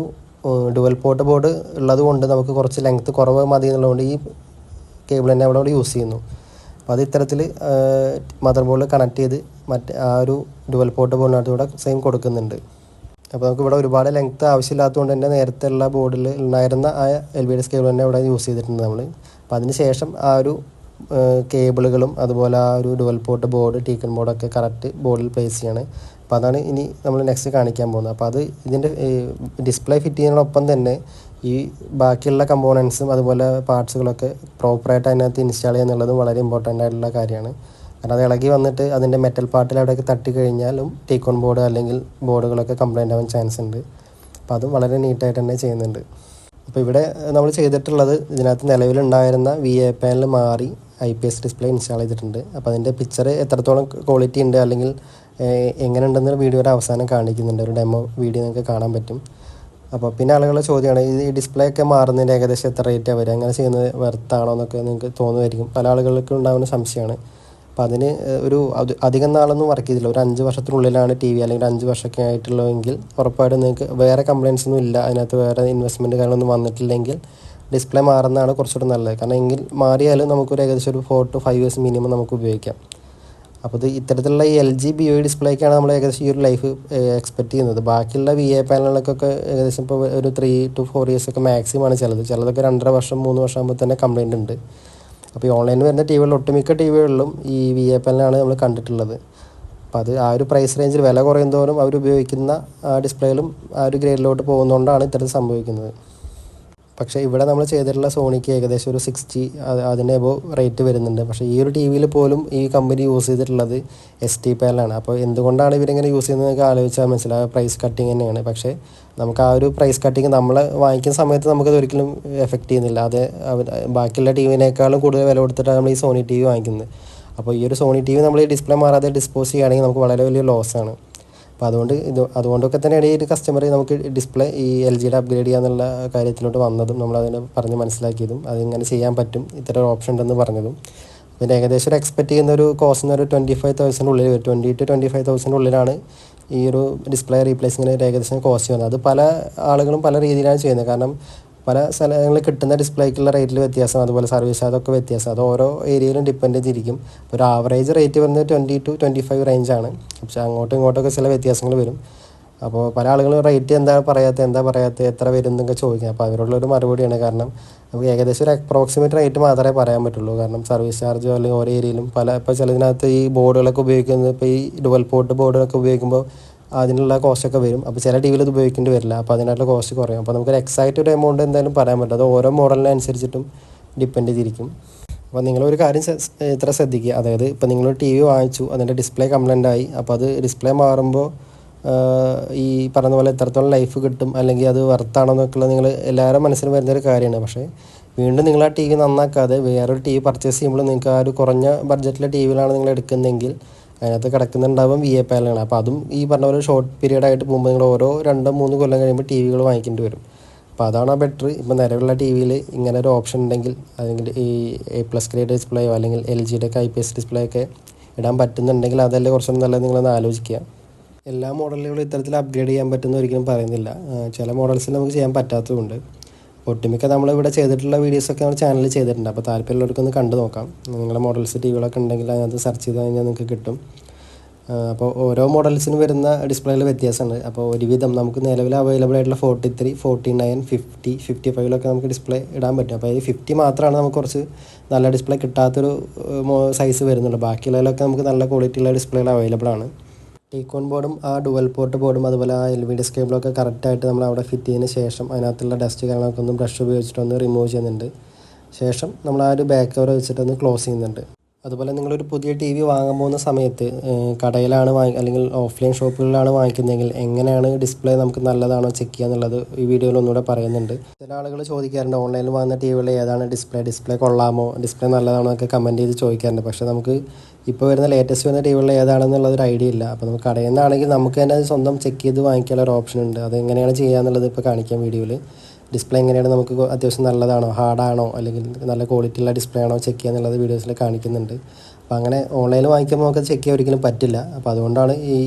ഡുവൽ പോർട്ട് ബോർഡ് ഉള്ളത് കൊണ്ട് നമുക്ക് കുറച്ച് ലെങ്ത്ത് കുറവ് മതി എന്നുള്ളതുകൊണ്ട് ഈ കേബിൾ തന്നെ അവിടെ അവിടെ യൂസ് ചെയ്യുന്നു. അപ്പോൾ അത് ഇത്തരത്തിൽ മദർ ബോർഡിൽ കണക്ട് ചെയ്ത് മറ്റേ ആ ഒരു ഡുവൽ പോർട്ട് ബോർഡിനകത്ത് ഇവിടെ സെയിം കൊടുക്കുന്നുണ്ട്. അപ്പോൾ നമുക്ക് ഇവിടെ ഒരുപാട് ലെങ്ത്ത് ആവശ്യമില്ലാത്തതുകൊണ്ട് തന്നെ നേരത്തെ ഉള്ള ബോർഡിൽ ഉണ്ടായിരുന്ന ആ എൽ ബി ഡി കേബിൾ തന്നെ ഇവിടെ യൂസ് ചെയ്തിട്ടുണ്ട് നമ്മൾ അപ്പോൾ അതിന് ശേഷം ആ ഒരു കേബിളുകളും അതുപോലെ ആ ഒരു ഡുവൽ പോർട്ട് ബോർഡ് ടീക്കൺ ബോർഡൊക്കെ കറക്റ്റ് ബോർഡിൽ പ്ലേസ് ചെയ്യാണ്. അപ്പോൾ അതാണ് ഇനി നമ്മൾ നെക്സ്റ്റ് കാണിക്കാൻ പോകുന്നത്. അപ്പോൾ അത് ഇതിന്റെ ഡിസ്പ്ലേ ഫിറ്റ് ചെയ്യുന്നതിനൊപ്പം തന്നെ ഈ ബാക്കിയുള്ള കമ്പോണൻസും അതുപോലെ പാർട്സുകളൊക്കെ പ്രോപ്പറായിട്ട് അതിനകത്ത് ഇൻസ്റ്റാൾ ചെയ്യുക എന്നുള്ളതും വളരെ ഇമ്പോർട്ടന്റ് ആയിട്ടുള്ള കാര്യമാണ്. കാരണം അത് ഇളകി വന്നിട്ട് അതിന്റെ മെറ്റൽ പാർട്ടിൽ അവിടെയൊക്കെ തട്ടി കഴിഞ്ഞാലും ടീക്കോൺ ബോർഡ് അല്ലെങ്കിൽ ബോർഡുകളൊക്കെ കംപ്ലൈന്റ് ആവാൻ ചാൻസ് ഉണ്ട്. അപ്പോൾ അതും വളരെ നീറ്റായിട്ട് തന്നെ ചെയ്യുന്നുണ്ട്. അപ്പോൾ ഇവിടെ നമ്മൾ ചെയ്തിട്ടുള്ളത് ഇതിനകത്ത് നിലവിലുണ്ടായിരുന്ന വി എ പാനൽ മാറി I P S display install ചെയ്തിട്ടുണ്ട്. അപ്പോൾ അതിന്റെ പിക്ചർ എത്രത്തോളം ക്വാളിറ്റി ഉണ്ട് അല്ലെങ്കിൽ എങ്ങനെ ഉണ്ടെന്ന് വീഡിയോയുടെ അവസാനം കാണിക്കുന്നുണ്ട്. ഒരു ഡെമോ വീഡിയോ നിങ്ങൾക്ക് കാണാൻ പറ്റും. അപ്പോൾ പിന്നെ ആളുകളുടെ ചോദ്യമാണ് ഈ ഡിസ്പ്ലേ ഒക്കെ മാറുന്നതിന്റെ ഏകദേശം എത്ര റേറ്റ് വരിക? അങ്ങനെ ചെയ്യുന്നത് വെർത്താണോ എന്നൊക്കെ നിങ്ങൾക്ക് തോന്നുമായിരിക്കും. പല ആളുകൾക്കും ഉണ്ടാകുന്ന സംശയമാണ്. അപ്പോൾ അതിന് ഒരു അധികം നാളൊന്നും വർക്ക് ചെയ്തില്ല. ഒരു അഞ്ച് വർഷത്തിനുള്ളിലാണ് ടി വി അല്ലെങ്കിൽ അഞ്ച് വർഷമൊക്കെ ആയിട്ടുള്ളതെങ്കിൽ ഉറപ്പായിട്ടും നിങ്ങൾക്ക് വേറെ കംപ്ലയിൻസ് ഒന്നും ഇല്ല. അതിനകത്ത് വേറെ ഇൻവെസ്റ്റ്മെന്റ് കാര്യങ്ങളൊന്നും വന്നിട്ടില്ലെങ്കിൽ ഡിസ്പ്ലേ മാറുന്നതാണ് കുറച്ചുകൂടി നല്ലത്. കാരണം എങ്കിൽ മാറിയാലും നമുക്കൊരു ഏകദേശം ഒരു four two five years minimum നമുക്ക് ഉപയോഗിക്കാം. അപ്പോൾ ഇത് ഇത്തരത്തിലുള്ള ഈ എൽ ജി ബി ഒ ഡിസ്പ്ലേക്കാണ് നമ്മൾ ഏകദേശം ഈ ഒരു ലൈഫ് എക്സ്പെക്ട് ചെയ്യുന്നത്. ബാക്കിയുള്ള വി എ പാനലുകൾക്കൊക്കെ ഏകദേശം ഇപ്പോൾ ഒരു ത്രീ ടു ഫോർ ഇയേഴ്സ് ഒക്കെ മാക്സിമം ആണ് ചിലത്. ചിലതൊക്കെ രണ്ടര വർഷം മൂന്ന് വർഷം ആകുമ്പോൾ തന്നെ കംപ്ലൈന്റ് ഉണ്ട്. അപ്പോൾ ഈ ഓൺലൈനിൽ വരുന്ന ടി വികളിൽ ഒട്ടുമിക്ക ടി വികളിലും ഈ വി എ പാനലാണ് നമ്മൾ കണ്ടിട്ടുള്ളത്. അപ്പോൾ അത് ആ ഒരു പ്രൈസ് റേഞ്ചിൽ വില കുറയുന്നതോറും തോറും അവർ ഉപയോഗിക്കുന്ന ആ ഡിസ്പ്ലേയിലും ആ ഒരു ഗ്രേഡിലോട്ട് പോകുന്നതുകൊണ്ടാണ് ഇത്തരത്തിൽ സംഭവിക്കുന്നത്. പക്ഷേ ഇവിടെ നമ്മൾ ചെയ്തിട്ടുള്ള സോണിക്ക് ഏകദേശം ഒരു സിക്സ്റ്റി അതിന്റെ എബോ റേറ്റ് വരുന്നുണ്ട്. പക്ഷേ ഈ ഒരു ടി വിയിൽ പോലും ഈ കമ്പനി യൂസ് ചെയ്തിട്ടുള്ളത് എസ് ടി പാനലാണ് അപ്പോൾ എന്തുകൊണ്ടാണ് ഇവരിങ്ങനെ യൂസ് ചെയ്യുന്നത് നിങ്ങൾക്ക് ആലോചിച്ചാൽ മനസ്സിലായ പ്രൈസ് കട്ടിങ് തന്നെയാണ്. പക്ഷേ നമുക്ക് ആ ഒരു പ്രൈസ് കട്ടിങ് നമ്മൾ വാങ്ങിക്കുന്ന സമയത്ത് നമുക്കത് ഒരിക്കലും എഫക്റ്റ് ചെയ്യുന്നില്ല. അത് ബാക്കിയുള്ള ടി വിനേക്കാളും കൂടുതൽ വില കൊടുത്തിട്ടാണ് നമ്മൾ ഈ സോണി ടി വി വാങ്ങിക്കുന്നത്. അപ്പോൾ ഈ ഒരു സോണി ടി വി നമ്മൾ ഈ ഡിസ്പ്ലേ മാറാതെ ഡിസ്പോസ് ചെയ്യുകയാണെങ്കിൽ നമുക്ക് വളരെ വലിയ ലോസാണ് അപ്പോൾ അതുകൊണ്ട് ഇത് അതുകൊണ്ടൊക്കെ തന്നെയാണ് ഈ ഒരു കസ്റ്റമർ നമുക്ക് ഡിസ്പ്ലേ ഈ എൽ ജിയുടെ അപ്ഗ്രേഡ് ചെയ്യാന്നുള്ള കാര്യത്തിലോട്ട് വന്നതും നമ്മൾ അതിനെ പറഞ്ഞ് മനസ്സിലാക്കിയതും അതിങ്ങനെ ചെയ്യാൻ പറ്റും ഇത്ര ഓപ്ഷൻ ഉണ്ടെന്ന് പറഞ്ഞതും. പിന്നെ ഏകദേശം ഒരു എക്സ്പെക്ട് ചെയ്യുന്ന ഒരു കോസ്റ്റ് എന്ന് ഒരു ട്വന്റി ഫൈവ് തൗസൻഡ് ഉള്ളിൽ വരും. Twenty two twenty five thousand ഉള്ളിലാണ് ഈ ഒരു ഡിസ്പ്ലേ റീപ്ലേസിങ്ങിന് ഏകദേശം കോസ്റ്റ് വരുന്നത് അത് പല ആളുകളും പല രീതിയിലാണ് ചെയ്യുന്നത്. കാരണം പല സ്ഥലങ്ങളിൽ കിട്ടുന്ന ഡിസ്പ്ലേക്കുള്ള റേറ്റിൽ വ്യത്യാസം അതുപോലെ സർവീസ് അതൊക്കെ വ്യത്യാസം. അത് ഓരോ ഏരിയയിലും ഡിപ്പെൻഡ് ചെയ്തിരിക്കും. ഒരു ആവറേജ് റേറ്റ് വരുന്നത് ട്വന്റി ടു ട്വന്റി ഫൈവ് റേഞ്ചാണ് പക്ഷേ അങ്ങോട്ടും ഇങ്ങോട്ടൊക്കെ ചില വ്യത്യാസങ്ങൾ വരും. അപ്പോൾ പല ആളുകളും റേറ്റ് എന്താ പറയാത്തത് എന്താ പറയാത്തത് എത്ര വരും എന്നൊക്കെ ചോദിക്കും. അപ്പോൾ അവരോടുള്ളൊരു മറുപടിയാണ്. കാരണം നമുക്ക് ഏകദേശം ഒരു അപ്രോക്സിമേറ്റ് റേറ്റ് മാത്രമേ പറയാൻ പറ്റുള്ളൂ. കാരണം സർവീസ് ചാർജ് അല്ലെങ്കിൽ ഓരോ ഏരിയയിലും പല ഇപ്പോൾ ചിലതിനകത്ത് ഈ ബോർഡുകളൊക്കെ ഉപയോഗിക്കുന്നത് ഇപ്പോൾ ഈ ഡുവൽ പോർട്ട് ബോർഡുകളൊക്കെ ഉപയോഗിക്കുമ്പോൾ അതിനുള്ള കോസ്റ്റൊക്കെ വരും. അപ്പോൾ ചില ടി വിയിൽ അത് ഉപയോഗിക്കേണ്ടി വരില്ല. അപ്പോൾ അതിനായിട്ടുള്ള കോസ്റ്റ് കുറയും. അപ്പോൾ നമുക്കൊരു എക്സാക്റ്റ് ഒരു എമൗണ്ട് എന്തായാലും പറയാൻ പറ്റും അത് ഓരോ മോഡലിനനുസരിച്ചിട്ടും ഡിപ്പെൻഡ് ചെയ്തിരിക്കും. അപ്പോൾ നിങ്ങളൊരു കാര്യം ഇത്ര ശ്രദ്ധിക്കുക. അതായത് ഇപ്പോൾ നിങ്ങൾ ടി വി വാങ്ങിച്ചു അതിന്റെ ഡിസ്പ്ലേ കംപ്ലൈന്റ് ആയി. അപ്പോൾ അത് ഡിസ്പ്ലേ മാറുമ്പോൾ ഈ പറഞ്ഞ പോലെ എത്രത്തോളം ലൈഫ് കിട്ടും അല്ലെങ്കിൽ അത് വർത്താണെന്നൊക്കെയുള്ള നിങ്ങൾ എല്ലാവരും മനസ്സിൽ വരുന്നൊരു കാര്യമാണ്. പക്ഷേ വീണ്ടും നിങ്ങൾ ആ ടി വി നന്നാക്കാതെ വേറൊരു ടി വി പർച്ചേസ് ചെയ്യുമ്പോൾ നിങ്ങൾക്ക് ആ ഒരു കുറഞ്ഞ ബഡ്ജറ്റിലെ ടി വിയിലാണ് നിങ്ങൾ എടുക്കുന്നതെങ്കിൽ അതിനകത്ത് കിടക്കുന്നുണ്ടാവും വി എ പാനലാണ് അപ്പോൾ അതും ഈ പറഞ്ഞ പോലെ ഷോർട്ട് പീരീഡ് ആയിട്ട് പോകുമ്പോൾ നിങ്ങൾ ഓരോ രണ്ടോ മൂന്ന് കൊല്ലം കഴിയുമ്പോൾ ടി വികൾ വാങ്ങിക്കേണ്ടി വരും. അപ്പോൾ അതാണ് ബെറ്റർ ഇപ്പോൾ നിലവിലുള്ള ടി വിയിൽ ഇങ്ങനെ ഒരു ഓപ്ഷൻ ഉണ്ടെങ്കിൽ അല്ലെങ്കിൽ ഈ എ പ്ലസ് ഗ്രേഡ് ഡിസ്പ്ലേയോ അല്ലെങ്കിൽ എൽ ജിയുടെ ഒക്കെ ഐ പി എസ് ഡിസ്പ്ലേ ഒക്കെ ഇടാൻ പറ്റുന്നുണ്ടെങ്കിൽ അതല്ലേ കുറച്ചും നല്ലത് നിങ്ങളൊന്ന് ആലോചിക്കുക. എല്ലാ മോഡലുകളും ഇത്തരത്തിൽ അപ്ഗ്രേഡ് ചെയ്യാൻ പറ്റുന്ന ഒരിക്കലും പറയുന്നില്ല. ചില മോഡൽസിൽ നമുക്ക് ചെയ്യാൻ പറ്റാത്തതുകൊണ്ട് ഒട്ടുമിക്ക നമ്മളിവിടെ ചെയ്തിട്ടുള്ള വീഡിയോസൊക്കെ നമ്മുടെ ചാനലിൽ ചെയ്തിട്ടുണ്ട്. അപ്പോൾ താല്പര്യമുള്ളവർക്കൊന്ന് കണ്ടു നോക്കാം. നിങ്ങളുടെ മോഡൽസ് ടി വികളൊക്കെ ഉണ്ടെങ്കിൽ അതിനകത്ത് സെർച്ച് ചെയ്ത് കഴിഞ്ഞാൽ നിങ്ങൾക്ക് കിട്ടും. അപ്പോൾ ഓരോ മോഡൽസിന് വരുന്ന ഡിസ്പ്ലേയിൽ വ്യത്യാസമുണ്ട്. അപ്പോൾ ഒരുവിധം നമുക്ക് നിലവിൽ അവൈലബിൾ ആയിട്ടുള്ള forty three forty nine fifty fifty ഫൈവിലൊക്കെ നമുക്ക് ഡിസ്പ്ലേ ഇടാൻ പറ്റും. അപ്പോൾ ഈ ഫിഫ്റ്റി മാത്രമാണ് നമുക്ക് കുറച്ച് നല്ല ഡിസ്പ്ലേ കിട്ടാത്തൊരു സൈസ് വരുന്നുള്ളൂ. ബാക്കിയുള്ളതിലൊക്കെ നമുക്ക് നല്ല ക്വാളിറ്റിയുള്ള ഡിസ്പ്ലേകൾ അവൈലബിൾ ആണ്. ടീക്കോൺ ബോർഡും ആ ഡുവൽ പോർട്ട് ബോർഡും അതുപോലെ ആ എൽ വി ഡി സ്കേബിളൊക്കെ കറക്റ്റായിട്ട് നമ്മൾ അവിടെ ഫിറ്റ് ചെയ്തതിന് ശേഷം അതിനകത്തുള്ള ഡസ്റ്റ് കാര്യങ്ങളൊക്കെ ഒന്ന് ബ്രഷ് ഉപയോഗിച്ചിട്ടൊന്ന് റിമൂവ് ചെയ്യുന്നുണ്ട്. ശേഷം നമ്മൾ ആ ഒരു ബാക്ക് കവർ വെച്ചിട്ടൊന്ന് ക്ലോസ് ചെയ്യുന്നുണ്ട്. അതുപോലെ നിങ്ങളൊരു പുതിയ ടി വി വാങ്ങാൻ പോകുന്ന സമയത്ത് കടയിലാണ് വാങ്ങി അല്ലെങ്കിൽ ഓഫ്ലൈൻ ഷോപ്പുകളിലാണ് വാങ്ങിക്കുന്നതെങ്കിൽ എങ്ങനെയാണ് ഡിസ്പ്ലേ നമുക്ക് നല്ലതാണോ ചെക്ക് ചെയ്യുക എന്നുള്ളത് ഈ വീഡിയോയിൽ ഒന്നുകൂടെ പറയുന്നുണ്ട്. ചില ആളുകൾ ചോദിക്കാറുണ്ട് ഓൺലൈനിൽ വാങ്ങുന്ന ടി വികളിൽ ഏതാണ് ഡിസ്പ്ലേ ഡിസ്പ്ലേ കൊള്ളാമോ? ഡിസ്പ്ലേ നല്ലതാണോ? എന്നൊക്കെ കമന്റ് ചെയ്ത് ചോദിക്കാറുണ്ട്. പക്ഷേ നമുക്ക് ഇപ്പോൾ വരുന്ന ലേറ്റസ്റ്റ് വരുന്ന ടി വികളിൽ ഏതാണെന്നുള്ളൊരു ഐഡിയ ഇല്ല. അപ്പോൾ നമുക്ക് കടയിൽ നിന്നാണെങ്കിൽ നമുക്ക് തന്നെ സ്വന്തം ചെക്ക് ചെയ്ത് വാങ്ങിക്കാനുള്ള ഒരു ഓപ്ഷൻ ഉണ്ട്. അത് എങ്ങനെയാണ് ചെയ്യുക എന്നുള്ളത് ഇപ്പോൾ കാണിക്കാം വീഡിയോയിൽ ഡിസ്പ്ലേ എങ്ങനെയാണ് നമുക്ക് അത്യാവശ്യം നല്ലതാണോ? ഹാർഡാണോ? അല്ലെങ്കിൽ നല്ല ക്വാളിറ്റി ഉള്ള ഡിസ്പ്ലേ ആണോ ചെക്ക് ചെയ്യുക എന്നുള്ളത് വീഡിയോസിൽ കാണിക്കുന്നുണ്ട്. അപ്പോൾ അങ്ങനെ ഓൺലൈനിൽ വാങ്ങിക്കുമ്പോൾ നമുക്ക് ചെക്ക് ചെയ്യാൻ ഒരിക്കലും പറ്റില്ല. അപ്പോൾ അതുകൊണ്ടാണ് ഈ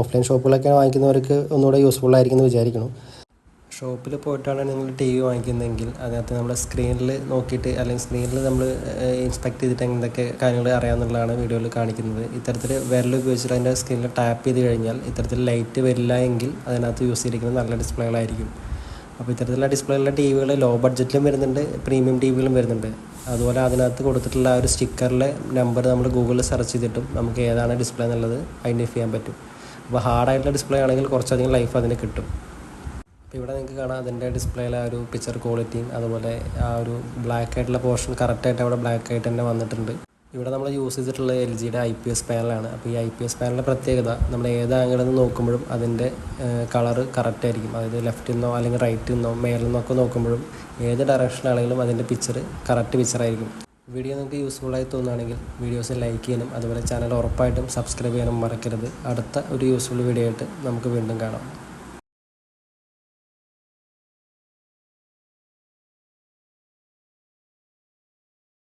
ഓഫ്ലൈൻ ഷോപ്പുകളൊക്കെ വാങ്ങിക്കുന്നവർക്ക് ഒന്നുകൂടെ യൂസ്ഫുൾ ആയിരിക്കും എന്ന് വിചാരിക്കണം ഷോപ്പിൽ പോയിട്ടാണ് നിങ്ങൾ ടി വി വാങ്ങിക്കുന്നതെങ്കിൽ അതിനകത്ത് നമ്മൾ സ്ക്രീനിൽ നോക്കിയിട്ട് അല്ലെങ്കിൽ സ്ക്രീനിൽ നമ്മൾ ഇൻസ്പെക്ട് ചെയ്തിട്ട് എന്തൊക്കെ കാര്യങ്ങൾ അറിയാമെന്നുള്ളതാണ് വീഡിയോയിൽ കാണിക്കുന്നത്. ഇത്തരത്തിൽ വിരൽ ഉപയോഗിച്ചിട്ട് അതിന്റെ സ്ക്രീനിൽ ടാപ്പ് ചെയ്ത് കഴിഞ്ഞാൽ ഇത്തരത്തിൽ ലൈറ്റ് വരില്ല എങ്കിൽ അതിനകത്ത് യൂസ് ചെയ്തിരിക്കുന്നത് നല്ല ഡിസ്പ്ലേകളായിരിക്കും അപ്പോൾ ഇത്തരത്തിലുള്ള ഡിസ്പ്ലേയുള്ള ടി വികൾ ലോ ബഡ്ജറ്റിലും വരുന്നുണ്ട് പ്രീമിയം ടി വികളും വരുന്നുണ്ട്. അതുപോലെ അതിനകത്ത് കൊടുത്തിട്ടുള്ള ആ ഒരു സ്റ്റിക്കറിലെ നമ്പർ നമ്മൾ ഗൂഗിളിൽ സെർച്ച് ചെയ്തിട്ടും നമുക്ക് ഏതാണ് ഡിസ്പ്ലേ എന്നുള്ളത് ഐഡന്റിഫൈ ചെയ്യാൻ പറ്റും. അപ്പോൾ ഹാർഡായിട്ടുള്ള ഡിസ്പ്ലേ ആണെങ്കിൽ കുറച്ചധികം ലൈഫ് അതിന് കിട്ടും. അപ്പോൾ ഇവിടെ നിങ്ങൾക്ക് കാണാം അതിന്റെ ഡിസ്പ്ലേയിലെ ആ ഒരു പിക്ചർ ക്വാളിറ്റിയും അതുപോലെ ആ ഒരു ബ്ലാക്ക് ആയിട്ടുള്ള പോർഷൻ കറക്റ്റായിട്ട് അവിടെ ബ്ലാക്ക് ആയിട്ട് തന്നെ വന്നിട്ടുണ്ട്. ഇവിടെ നമ്മൾ യൂസ് ചെയ്തിട്ടുള്ള എൽ ജിയുടെ ഐ പി എസ് പാനലാണ് അപ്പോൾ ഈ ഐ പി എസ് പാനലിന്റെ പ്രത്യേകത നമ്മൾ ഏത് ആംഗിളിൽ നിന്ന് നോക്കുമ്പോഴും അതിന്റെ കളറ് കറക്റ്റ് ആയിരിക്കും. അതായത് ലെഫ്റ്റിൽ നിന്നോ അല്ലെങ്കിൽ റൈറ്റിൽ നിന്നോ മേലിൽ നിന്നൊക്കെ നോക്കുമ്പോഴും ഏത് ഡയറക്ഷനാണെങ്കിലും അതിന്റെ പിക്ചർ കറക്റ്റ് പിക്ചറായിരിക്കും വീഡിയോ നിങ്ങൾക്ക് യൂസ്ഫുൾ ആയി തോന്നുകയാണെങ്കിൽ വീഡിയോസ് ലൈക്ക് ചെയ്യാനും അതുപോലെ ചാനൽ ഉറപ്പായിട്ടും സബ്സ്ക്രൈബ് ചെയ്യാനും മറക്കരുത്. അടുത്ത ഒരു യൂസ്ഫുൾ വീഡിയോ ആയിട്ട് നമുക്ക് വീണ്ടും കാണാം.